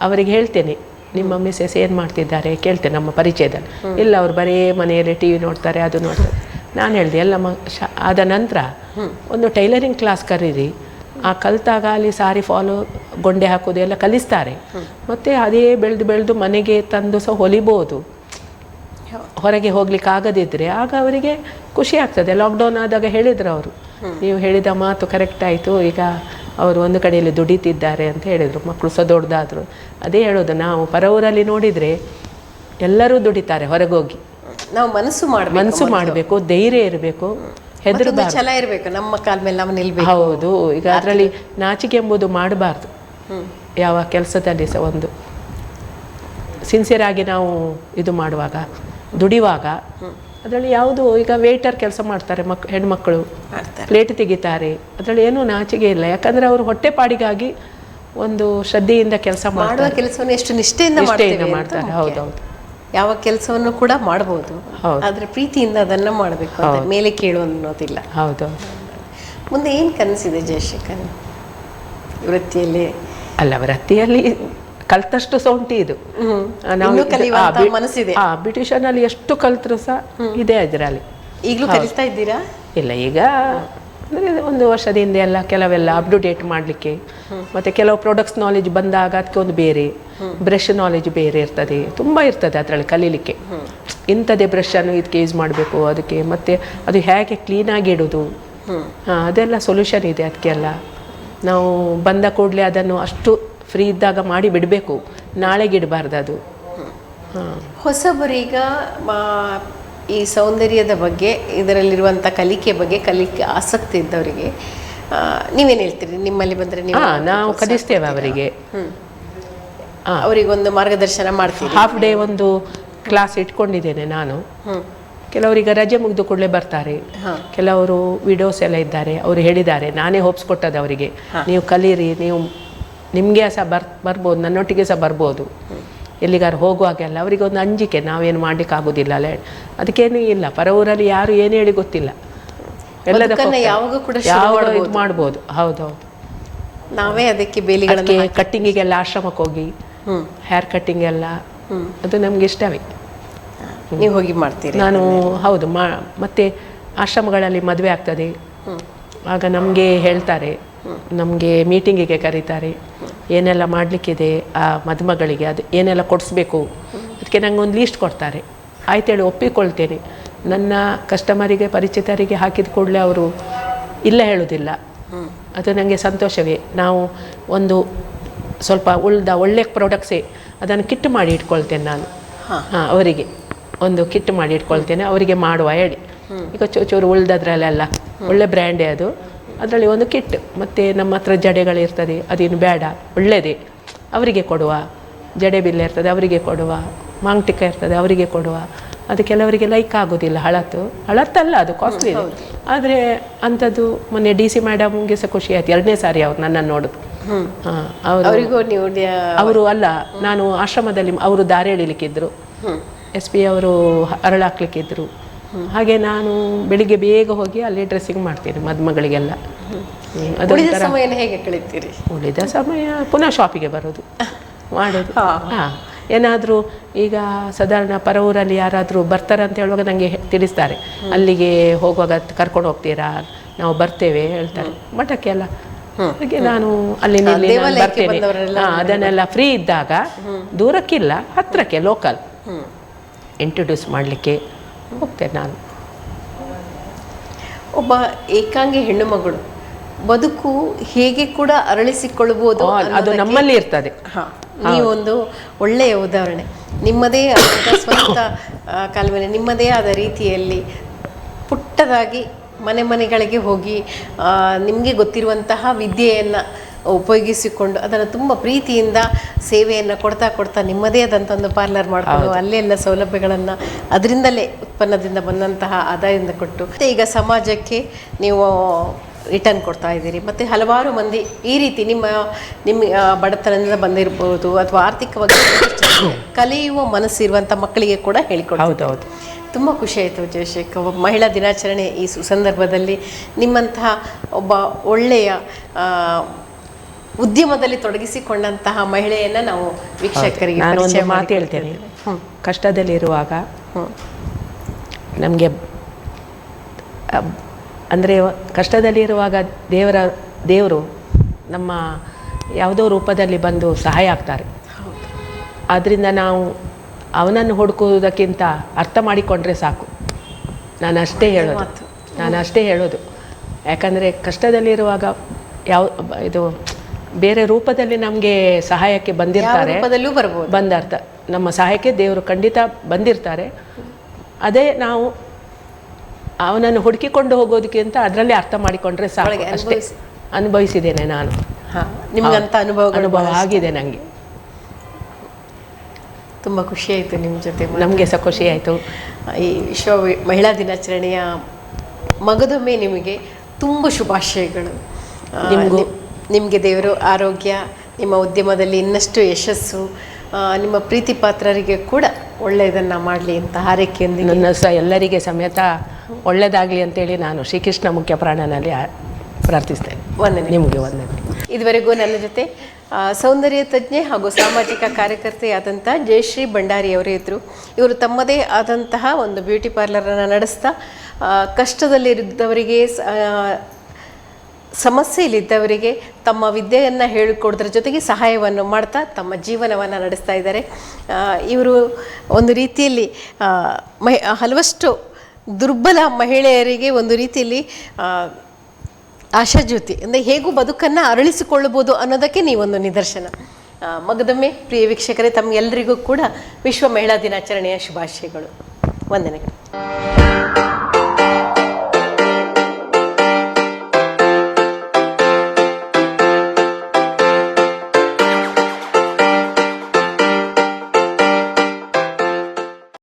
ಅವರಿಗೆ ಹೇಳ್ತೇನೆ ನಿಮ್ಮ ಮಿಸ್ಸೆಸ್ ಏನು ಮಾಡ್ತಿದ್ದಾರೆ ಕೇಳ್ತೆ ನಮ್ಮ ಪರಿಚಯದಲ್ಲಿ. ಇಲ್ಲ ಅವ್ರು ಬರೀ ಮನೆಯಲ್ಲಿ ಟಿ ವಿ ನೋಡ್ತಾರೆ ಅದು ನೋಡ್ತಾರೆ. ನಾನು ಹೇಳಿದೆ ಎಲ್ಲ ಮ ಶ ಆದ ನಂತರ ಒಂದು ಟೈಲರಿಂಗ್ ಕ್ಲಾಸ್ ಕರೀರಿ. ಆ ಕಲಿತಾಗ ಅಲ್ಲಿ ಸಾರಿ ಫಾಲೋ ಗೊಂಡೆ ಹಾಕೋದು ಎಲ್ಲ ಕಲಿಸ್ತಾರೆ. ಮತ್ತು ಅದೇ ಬೆಳೆದು ಬೆಳೆದು ಮನೆಗೆ ತಂದು ಸಹ ಹೊಲಿಬೋದು. ಹೊರಗೆ ಹೋಗ್ಲಿಕ್ಕೆ ಆಗದಿದ್ದರೆ ಆಗ ಅವರಿಗೆ ಖುಷಿ ಆಗ್ತದೆ. ಲಾಕ್ಡೌನ್ ಆದಾಗ ಹೇಳಿದ್ರು ಅವರು. ನೀವು ಹೇಳಿದ ಮಾತು ಕರೆಕ್ಟ್ ಆಯಿತು ಈಗ ಅವರು ಒಂದು ಕಡೆಯಲ್ಲಿ ದುಡಿತಿದ್ದಾರೆ ಅಂತ ಹೇಳಿದರು. ಮಕ್ಕಳು ಸಹ ದೊಡ್ಡದಾದರು. ಅದೇ ಹೇಳೋದು ನಾವು ಪರವೂರಲ್ಲಿ ನೋಡಿದರೆ ಎಲ್ಲರೂ ದುಡಿತಾರೆ ಹೊರಗೋಗಿ. ನಾವು ಮನಸ್ಸು ಮಾಡಿ ಮನಸ್ಸು ಮಾಡಬೇಕು ಧೈರ್ಯ ಇರಬೇಕು ಹೆದರು ಛಲ ಇರಬೇಕು ನಮ್ಮ ಕಾಲ ಮೇಲೆ ನಾವು ನಿಲ್ಬೇಕು. ಹೌದು ಈಗ ಅದರಲ್ಲಿ ನಾಚಿಕೆ ಎಂಬುದು ಮಾಡಬಾರ್ದು. ಯಾವ ಕೆಲಸದಲ್ಲಿ ಸಹ ಒಂದು. ಸಿನ್ಸಿಯರ್ ಆಗಿ ನಾವು ಇದು ಮಾಡುವಾಗ ದುಡಿಯುವಾಗ ಅದರಲ್ಲಿ ಯಾವುದು ಈಗ ವೇಟರ್ ಕೆಲಸ ಮಾಡ್ತಾರೆ ಮಕ್ ಹೆಣ್ಮಕ್ಳು. ಪ್ಲೇಟ್ ತೆಗಿತಾರೆ. ಅದರಲ್ಲಿ ಏನೂ ನಾಚಿಕೆ ಇಲ್ಲ. ಯಾಕಂದರೆ ಅವರು ಹೊಟ್ಟೆಪಾಡಿಗಾಗಿ ಒಂದು ಶ್ರದ್ಧೆಯಿಂದ ಕೆಲಸ ಮಾಡುವ ಕೆಲಸವನ್ನು ಎಷ್ಟು ನಿಷ್ಠೆಯಿಂದ ನಿಷ್ಠೆಯಿಂದ ಮಾಡ್ತಾರೆ. ಹೌದೌದು. ಯಾವ ಕೆಲಸವನ್ನು ಕೂಡ ಮಾಡಬಹುದು ಆದರೆ ಪ್ರೀತಿಯಿಂದ ಅದನ್ನ ಮಾಡಬೇಕು. ಮೇಲೆ ಕೇಳು ಅನ್ನೋದಿಲ್ಲ. ಹೌದೌದು ಮುಂದೆ ಏನು ಕನಸಿದೆ ಜಯಶೇಖರ್? ವೃತ್ತಿಯಲ್ಲಿ ಅಲ್ಲ ವೃತ್ತಿಯಲ್ಲಿ ಕಲ್ತಷ್ಟು ಸೌಂಟಿ ಇದು. ನಾವು ಮನಸ್ಸಿದೆ. ಆ ಬ್ರಿಟಿಷನಲ್ಲಿ ಎಷ್ಟು ಕಲ್ತರು ಸಹ ಇದೆ ಅದರಲ್ಲಿ. ಈಗಲೂ ಕಲಿಸ್ತಾ ಇದ್ದೀರಾ? ಇಲ್ಲ ಈಗ ಅಂದರೆ ಒಂದು ವರ್ಷದ ಹಿಂದೆ ಎಲ್ಲ ಕೆಲವೆಲ್ಲ ಅಪ್ ಟು ಡೇಟ್ ಮಾಡಲಿಕ್ಕೆ ಮತ್ತು ಕೆಲವು ಪ್ರಾಡಕ್ಟ್ಸ್ ನಾಲೆಜ್ ಬಂದಾಗ ಅದಕ್ಕೆ ಒಂದು ಬೇರೆ. ಬ್ರಷ್ ನಾಲೆಜ್ ಬೇರೆ ಇರ್ತದೆ. ತುಂಬ ಇರ್ತದೆ ಅದರಲ್ಲಿ ಕಲೀಲಿಕ್ಕೆ. ಇಂಥದ್ದೇ ಬ್ರಷನ್ನು ಇದಕ್ಕೆ ಯೂಸ್ ಮಾಡಬೇಕು ಅದಕ್ಕೆ. ಮತ್ತು ಅದು ಹೇಗೆ ಕ್ಲೀನಾಗಿ ಇಡೋದು. ಹಾಂ ಅದೆಲ್ಲ ಸೊಲ್ಯೂಷನ್ ಇದೆ ಅದಕ್ಕೆಲ್ಲ. ನಾವು ಬಂದ ಕೂಡಲೇ ಅದನ್ನು ಅಷ್ಟು ಫ್ರೀ ಇದ್ದಾಗ ಮಾಡಿ ಬಿಡಬೇಕು. ನಾಳೆಗೆ ಇಡಬಾರ್ದು ಅದು. ಹೊಸಬರೀಗ ಈ ಸೌಂದರ್ಯದ ಬಗ್ಗೆ ಇದರಲ್ಲಿರುವಂಥ ಕಲಿಕೆ ಬಗ್ಗೆ ಕಲಿಕೆ ಆಸಕ್ತಿ ಇದ್ದವರಿಗೆ ನೀವೇನು ಹೇಳ್ತೀರಿ? ನಿಮ್ಮಲ್ಲಿ ಬಂದರೆ ನೀವು ನಾವು ಕಲಿಸ್ತೇವೆ ಅವರಿಗೆ. ಅವರಿಗೊಂದು ಮಾರ್ಗದರ್ಶನ ಮಾಡ್ತೀವಿ ಹಾಫ್ ಡೇ ಒಂದು ಕ್ಲಾಸ್ ಇಟ್ಕೊಂಡಿದ್ದೇನೆ ನಾನು. ಕೆಲವರಿಗೆ ರಜೆ ಮುಗಿದು ಕೂಡಲೇ ಬರ್ತಾರೆ. ಕೆಲವರು ವಿಡಿಯೋಸ್ ಎಲ್ಲ ಇದ್ದಾರೆ. ಅವರು ಹೇಳಿದ್ದಾರೆ. ನಾನೇ ಹೋಪ್ಸ್ ಕೊಟ್ಟದ್ದು ಅವರಿಗೆ. ನೀವು ಕಲೀರಿ ನೀವು ನಿಮಗೆ ಸಹ ಬರ್ ಬರ್ಬೋದು ನನ್ನೊಟ್ಟಿಗೆ ಸಹ ಬರ್ಬೋದು. ಎಲ್ಲಿಗಾರು ಹೋಗುವಾಗೆಲ್ಲ ಅವರಿಗೆ ಒಂದು ಅಂಜಿಕೆ ನಾವೇನು ಮಾಡ್ಲಿಕ್ಕೆ ಆಗೋದಿಲ್ಲ ಅಲ್ಲ. ಅದಕ್ಕೇನು ಇಲ್ಲ ಪರ ಊರಲ್ಲಿ ಯಾರು ಏನು ಹೇಳಿ ಗೊತ್ತಿಲ್ಲ. ಯಾವಾಗ ಕೂಡ ಯಾವಾಗ ಇದು ಮಾಡ್ಬೋದು. ಹೌದೌದು ನಾವೇ ಅದಕ್ಕೆ ಬೇಲಿಗಳಿಗೆ ಕಟ್ಟಿಂಗಿಗೆಲ್ಲ ಆಶ್ರಮಕ್ಕೆ ಹೋಗಿ ಹೇರ್ ಕಟ್ಟಿಂಗ್ ಎಲ್ಲ ಅದು ನಮ್ಗೆ ಇಷ್ಟವೇ. ನೀವು ಹೋಗಿ ಮಾಡ್ತೀರಿ ನಾನು ಹೌದು ಮಾ ಮತ್ತೆ ಆಶ್ರಮಗಳಲ್ಲಿ ಮದುವೆ ಆಗ್ತದೆ. ಆಗ ನಮಗೆ ಹೇಳ್ತಾರೆ ನಮಗೆ ಮೀಟಿಂಗಿಗೆ ಕರೀತಾರೆ. ಏನೆಲ್ಲ ಮಾಡಲಿಕ್ಕಿದೆ ಆ ಮದುಮಗಳಿಗೆ ಅದು ಏನೆಲ್ಲ ಕೊಡಿಸ್ಬೇಕು. ಅದಕ್ಕೆ ನಂಗೆ ಒಂದು ಲೀಸ್ಟ್ ಕೊಡ್ತಾರೆ. ಆಯ್ತೇಳಿ ಒಪ್ಪಿಕೊಳ್ತೇನೆ. ನನ್ನ ಕಸ್ಟಮರಿಗೆ ಪರಿಚಿತರಿಗೆ ಹಾಕಿದ ಕೂಡಲೇ ಅವರು ಇಲ್ಲ ಹೇಳೋದಿಲ್ಲ. ಅದು ನನಗೆ ಸಂತೋಷವೇ. ನಾವು ಒಂದು ಸ್ವಲ್ಪ ಉಳ್ದ ಒಳ್ಳೆಯ ಪ್ರಾಡಕ್ಟ್ಸೇ ಅದನ್ನು ಕಿಟ್ ಮಾಡಿ ಇಟ್ಕೊಳ್ತೇನೆ ನಾನು. ಹಾಂ. ಅವರಿಗೆ. ಒಂದು ಕಿಟ್ ಮಾಡಿ ಇಟ್ಕೊಳ್ತೇನೆ ಅವರಿಗೆ ಮಾಡುವ ಹೇಳಿ. ಈಗ ಚೂರು ಉಳ್ದದ್ರಲ್ಲೆಲ್ಲ ಒಳ್ಳೆ ಬ್ರ್ಯಾಂಡೇ ಅದು. ಅದರಲ್ಲಿ ಒಂದು ಕಿಟ್ ಮತ್ತು ನಮ್ಮ ಹತ್ರ ಜಡೆಗಳಿರ್ತದೆ ಅದೇನು ಬೇಡ ಒಳ್ಳೆಯದೇ ಅವರಿಗೆ ಕೊಡುವ. ಜಡೆ ಬಿಲ್ಲ ಇರ್ತದೆ ಅವರಿಗೆ ಕೊಡುವ. ಮಾಂಗ್ಟಿಕ ಇರ್ತದೆ ಅವರಿಗೆ ಕೊಡುವ. ಅದು ಕೆಲವರಿಗೆ ಲೈಕ್ ಆಗೋದಿಲ್ಲ ಹಳತ್ತು ಹಳತ್ತಲ್ಲ ಅದು ಕಾಸ್ಟ್ಲಿ ಆದರೆ ಅಂಥದ್ದು ಮೊನ್ನೆ ಡಿ ಸಿ ಮೇಡಮ್ಗೆ ಸಹ ಖುಷಿ ಆಯ್ತು. ಎರಡನೇ ಸಾರಿ ಅವ್ರು ನನ್ನನ್ನು ನೋಡೋದು. ಅವರು ಅಲ್ಲ ನಾನು ಆಶ್ರಮದಲ್ಲಿ ಅವರು ದಾರಿ ಎಳಿಲಿಕ್ಕಿದ್ರು. ಎಸ್ ಪಿ ಅವರು ಅರಳಾಕ್ಲಿಕ್ಕಿದ್ರು. ಹಾಗೆ ನಾನು ಬೆಳಿಗ್ಗೆ ಬೇಗ ಹೋಗಿ ಅಲ್ಲಿ ಡ್ರೆಸ್ಸಿಂಗ್ ಮಾಡ್ತೀನಿ ಮದುಮಗಳಿಗೆಲ್ಲ. ಉಳಿದ ಸಮಯ ಸಮಯನ ಹೇಗೆ ಕಳೀತೀರಿ? ಉಳಿದ ಸಮಯ ಪುನಃ ಶಾಪಿಗೆ ಬರೋದು. ಮಾಡೋದು. ಹಾಂ. ಏನಾದರೂ ಈಗ ಸಾಧಾರಣ ಪರವೂರಲ್ಲಿ ಯಾರಾದರೂ ಬರ್ತಾರೆ ಅಂತ ಹೇಳುವಾಗ ನನಗೆ ತಿಳಿಸ್ತಾರೆ. ಅಲ್ಲಿಗೆ ಹೋಗುವಾಗ ಕರ್ಕೊಂಡು ಹೋಗ್ತೀರಾ? ನಾವು ಬರ್ತೇವೆ ಹೇಳ್ತಾರೆ. ಮಠಕ್ಕೆ ಅಲ್ಲ ಹಾಗೆ ನಾನು ಅಲ್ಲಿ ಬರ್ತೇನೆ. ಅದನ್ನೆಲ್ಲ ಫ್ರೀ ಇದ್ದಾಗ ದೂರಕ್ಕಿಲ್ಲ ಹತ್ತಿರಕ್ಕೆ ಲೋಕಲ್ ಇಂಟ್ರೊಡ್ಯೂಸ್ ಮಾಡಲಿಕ್ಕೆ. ಹೋಗ್ತೇನೆ ನಾನು. ಒಬ್ಬ ಏಕಾಂಗಿ ಹೆಣ್ಣು ಮಗಳು ಬದುಕು ಹೇಗೆ ಕೂಡ ಅರಳಿಸಿಕೊಳ್ಳಬಹುದು ಅದು ನಮ್ಮಲ್ಲಿ ಇರ್ತದೆ. ಹಾ ಒಂದು ಒಳ್ಳೆಯ ಉದಾಹರಣೆ. ನಿಮ್ಮದೇ ಆದ ಸ್ವಂತ ಕಾಲಮೇಲೆ ಕಾಲ ಮೇಲೆ ನಿಮ್ಮದೇ ಆದ ರೀತಿಯಲ್ಲಿ ಪುಟ್ಟದಾಗಿ ಮನೆ ಮನೆಗಳಿಗೆ ಹೋಗಿ ನಿಮಗೆ ಗೊತ್ತಿರುವಂತಹ ವಿದ್ಯೆಯನ್ನು ಉಪಯೋಗಿಸಿಕೊಂಡು ಅದನ್ನು ತುಂಬ ಪ್ರೀತಿಯಿಂದ ಸೇವೆಯನ್ನು ಕೊಡ್ತಾ ಕೊಡ್ತಾ ನಿಮ್ಮದೇ ಆದಂಥ ಒಂದು ಪಾರ್ಲರ್ ಮಾಡಿಕೊಂಡು ಅಲ್ಲೆಲ್ಲ ಸೌಲಭ್ಯಗಳನ್ನು ಅದರಿಂದಲೇ ಉತ್ಪನ್ನದಿಂದ ಬಂದಂತಹ ಆದಾಯದಿಂದ ಕೊಟ್ಟು ಮತ್ತು ಈಗ ಸಮಾಜಕ್ಕೆ ನೀವು ರಿಟರ್ನ್ ಕೊಡ್ತಾ ಇದ್ದೀರಿ. ಮತ್ತು ಹಲವಾರು ಮಂದಿ ಈ ರೀತಿ ನಿಮ್ಮ ನಿಮ್ಮ ಬಡತನದಿಂದ ಬಂದಿರ್ಬೋದು ಅಥವಾ ಆರ್ಥಿಕವಾಗಿ ಕಲಿಯುವ ಮನಸ್ಸಿರುವಂಥ ಮಕ್ಕಳಿಗೆ ಕೂಡ ಹೌದು ಹೌದು. ತುಂಬ ಖುಷಿ ಆಯಿತು ಜಯಶೇಖರ್ ಮಹಿಳಾ ದಿನಾಚರಣೆ ಈ ಸುಸಂದರ್ಭದಲ್ಲಿ ನಿಮ್ಮಂತಹ ಒಬ್ಬ ಒಳ್ಳೆಯ ಉದ್ಯಮದಲ್ಲಿ ತೊಡಗಿಸಿಕೊಂಡಂತಹ ಮಹಿಳೆಯನ್ನ ನಾವು ವೀಕ್ಷಕರಿಗೆ ನಾನು ಮಾತು ಹೇಳ್ತೇನೆ. ಕಷ್ಟದಲ್ಲಿರುವಾಗ ನಮಗೆ ಅಂದರೆ ಕಷ್ಟದಲ್ಲಿರುವಾಗ ದೇವರ ದೇವರು ನಮ್ಮ ಯಾವುದೋ ರೂಪದಲ್ಲಿ ಬಂದು ಸಹಾಯ ಆಗ್ತಾರೆ. ಆದ್ದರಿಂದ ನಾವು ಅವನನ್ನು ಹುಡುಕುವುದಕ್ಕಿಂತ ಅರ್ಥ ಮಾಡಿಕೊಂಡ್ರೆ ಸಾಕು. ನಾನು ಅಷ್ಟೇ ಹೇಳೋದು. ನಾನು ಅಷ್ಟೇ ಹೇಳೋದು. ಯಾಕಂದರೆ ಕಷ್ಟದಲ್ಲಿರುವಾಗ ಯಾವ ಇದು ಬೇರೆ ರೂಪದಲ್ಲಿ ನಮಗೆ ಸಹಾಯಕ್ಕೆ ಬಂದಿರ್ತಾರೆ. ರೂಪದಲ್ಲೂ ಬರ್ಬೋದು. ಬಂದರ್ಥ ನಮ್ಮ ಸಹಾಯಕ್ಕೆ ದೇವರು ಖಂಡಿತ ಬಂದಿರ್ತಾರೆ. ಅದೇ ನಾವು ಅವನನ್ನು ಹುಡುಕಿಕೊಂಡು ಹೋಗೋದಕ್ಕಿಂತ ಅದರಲ್ಲಿ ಅರ್ಥ ಮಾಡಿಕೊಂಡ್ರೆ ಸಾಕು ಅಷ್ಟೇ. ಅನುಭವಿಸಿದ್ದೇನೆ ನಾನು. ನಿಮ್ಗಂತ ಅನುಭವಗಳು ಅನುಭವ ಆಗಿದೆ ನನಗೆ ತುಂಬ ಖುಷಿ ಆಯಿತು ನಿಮ್ಮ ಜೊತೆ. ನಮಗೆ ಸಹ ಖುಷಿ ಆಯಿತು. ಈ ವಿಶ್ವ ಮಹಿಳಾ ದಿನಾಚರಣೆಯ ಮಗದೊಮ್ಮೆ ನಿಮಗೆ ತುಂಬ ಶುಭಾಶಯಗಳು. ನಿಮ್ಗೂ. ನಿಮಗೆ ದೇವರು ಆರೋಗ್ಯ ನಿಮ್ಮ ಉದ್ಯಮದಲ್ಲಿ ಇನ್ನಷ್ಟು ಯಶಸ್ಸು ನಿಮ್ಮ ಪ್ರೀತಿ ಪಾತ್ರರಿಗೆ ಕೂಡ ಒಳ್ಳೆಯದನ್ನು ಮಾಡಲಿ ಅಂತ ಹಾರೈಕೆಯೊಂದಿಗೆ ನನ್ನ ಸಹ ಎಲ್ಲರಿಗೆ ಸಮೇತ ಒಳ್ಳೆಯದಾಗಲಿ ಅಂತೇಳಿ ನಾನು ಶ್ರೀಕೃಷ್ಣ ಮುಖ್ಯ ಪ್ರಾಣನಲ್ಲಿ ಪ್ರಾರ್ಥಿಸ್ತೇನೆ. ವಂದನೆ. ನಿಮಗೆ ವಂದನೆ. ಇದುವರೆಗೂ ನನ್ನ ಜೊತೆ ಸೌಂದರ್ಯ ತಜ್ಞೆ ಹಾಗೂ ಸಾಮಾಜಿಕ ಕಾರ್ಯಕರ್ತೆಯಾದಂಥ ಜಯಶ್ರೀ ಭಂಡಾರಿಯವರೇ ಇದ್ದರು ಇವರು ತಮ್ಮದೇ ಆದಂತಹ ಒಂದು ಬ್ಯೂಟಿ ಪಾರ್ಲರನ್ನು ನಡೆಸ್ತಾ ಕಷ್ಟದಲ್ಲಿರಿದ್ದವರಿಗೆ ಕಷ್ಟದಲ್ಲಿದ್ದವರಿಗೆ ಸಮಸ್ಯೆಯಲ್ಲಿದ್ದವರಿಗೆ ತಮ್ಮ ವಿದ್ಯೆಯನ್ನು ಹೇಳಿಕೊಡೋದ್ರ ಜೊತೆಗೆ ಸಹಾಯವನ್ನು ಮಾಡ್ತಾ ತಮ್ಮ ಜೀವನವನ್ನು ನಡೆಸ್ತಾ ಇದ್ದಾರೆ. ಇವರು ಒಂದು ರೀತಿಯಲ್ಲಿ ಮಹಿ, ಹಲವಷ್ಟು ದುರ್ಬಲ ಮಹಿಳೆಯರಿಗೆ ಒಂದು ರೀತಿಯಲ್ಲಿ ಆಶಾಜ್ಯೋತಿ, ಅಂದರೆ ಹೇಗೂ ಬದುಕನ್ನು ಅರಳಿಸಿಕೊಳ್ಳಬಹುದು ಅನ್ನೋದಕ್ಕೆ ನೀವೊಂದು ನಿದರ್ಶನ. ಮಗದೊಮ್ಮೆ ಪ್ರಿಯ ವೀಕ್ಷಕರೇ ತಮಗೆಲ್ಲರಿಗೂ ಕೂಡ ವಿಶ್ವ ಮಹಿಳಾ ದಿನಾಚರಣೆಯ ಶುಭಾಶಯಗಳು. ವಂದನೆಗಳು.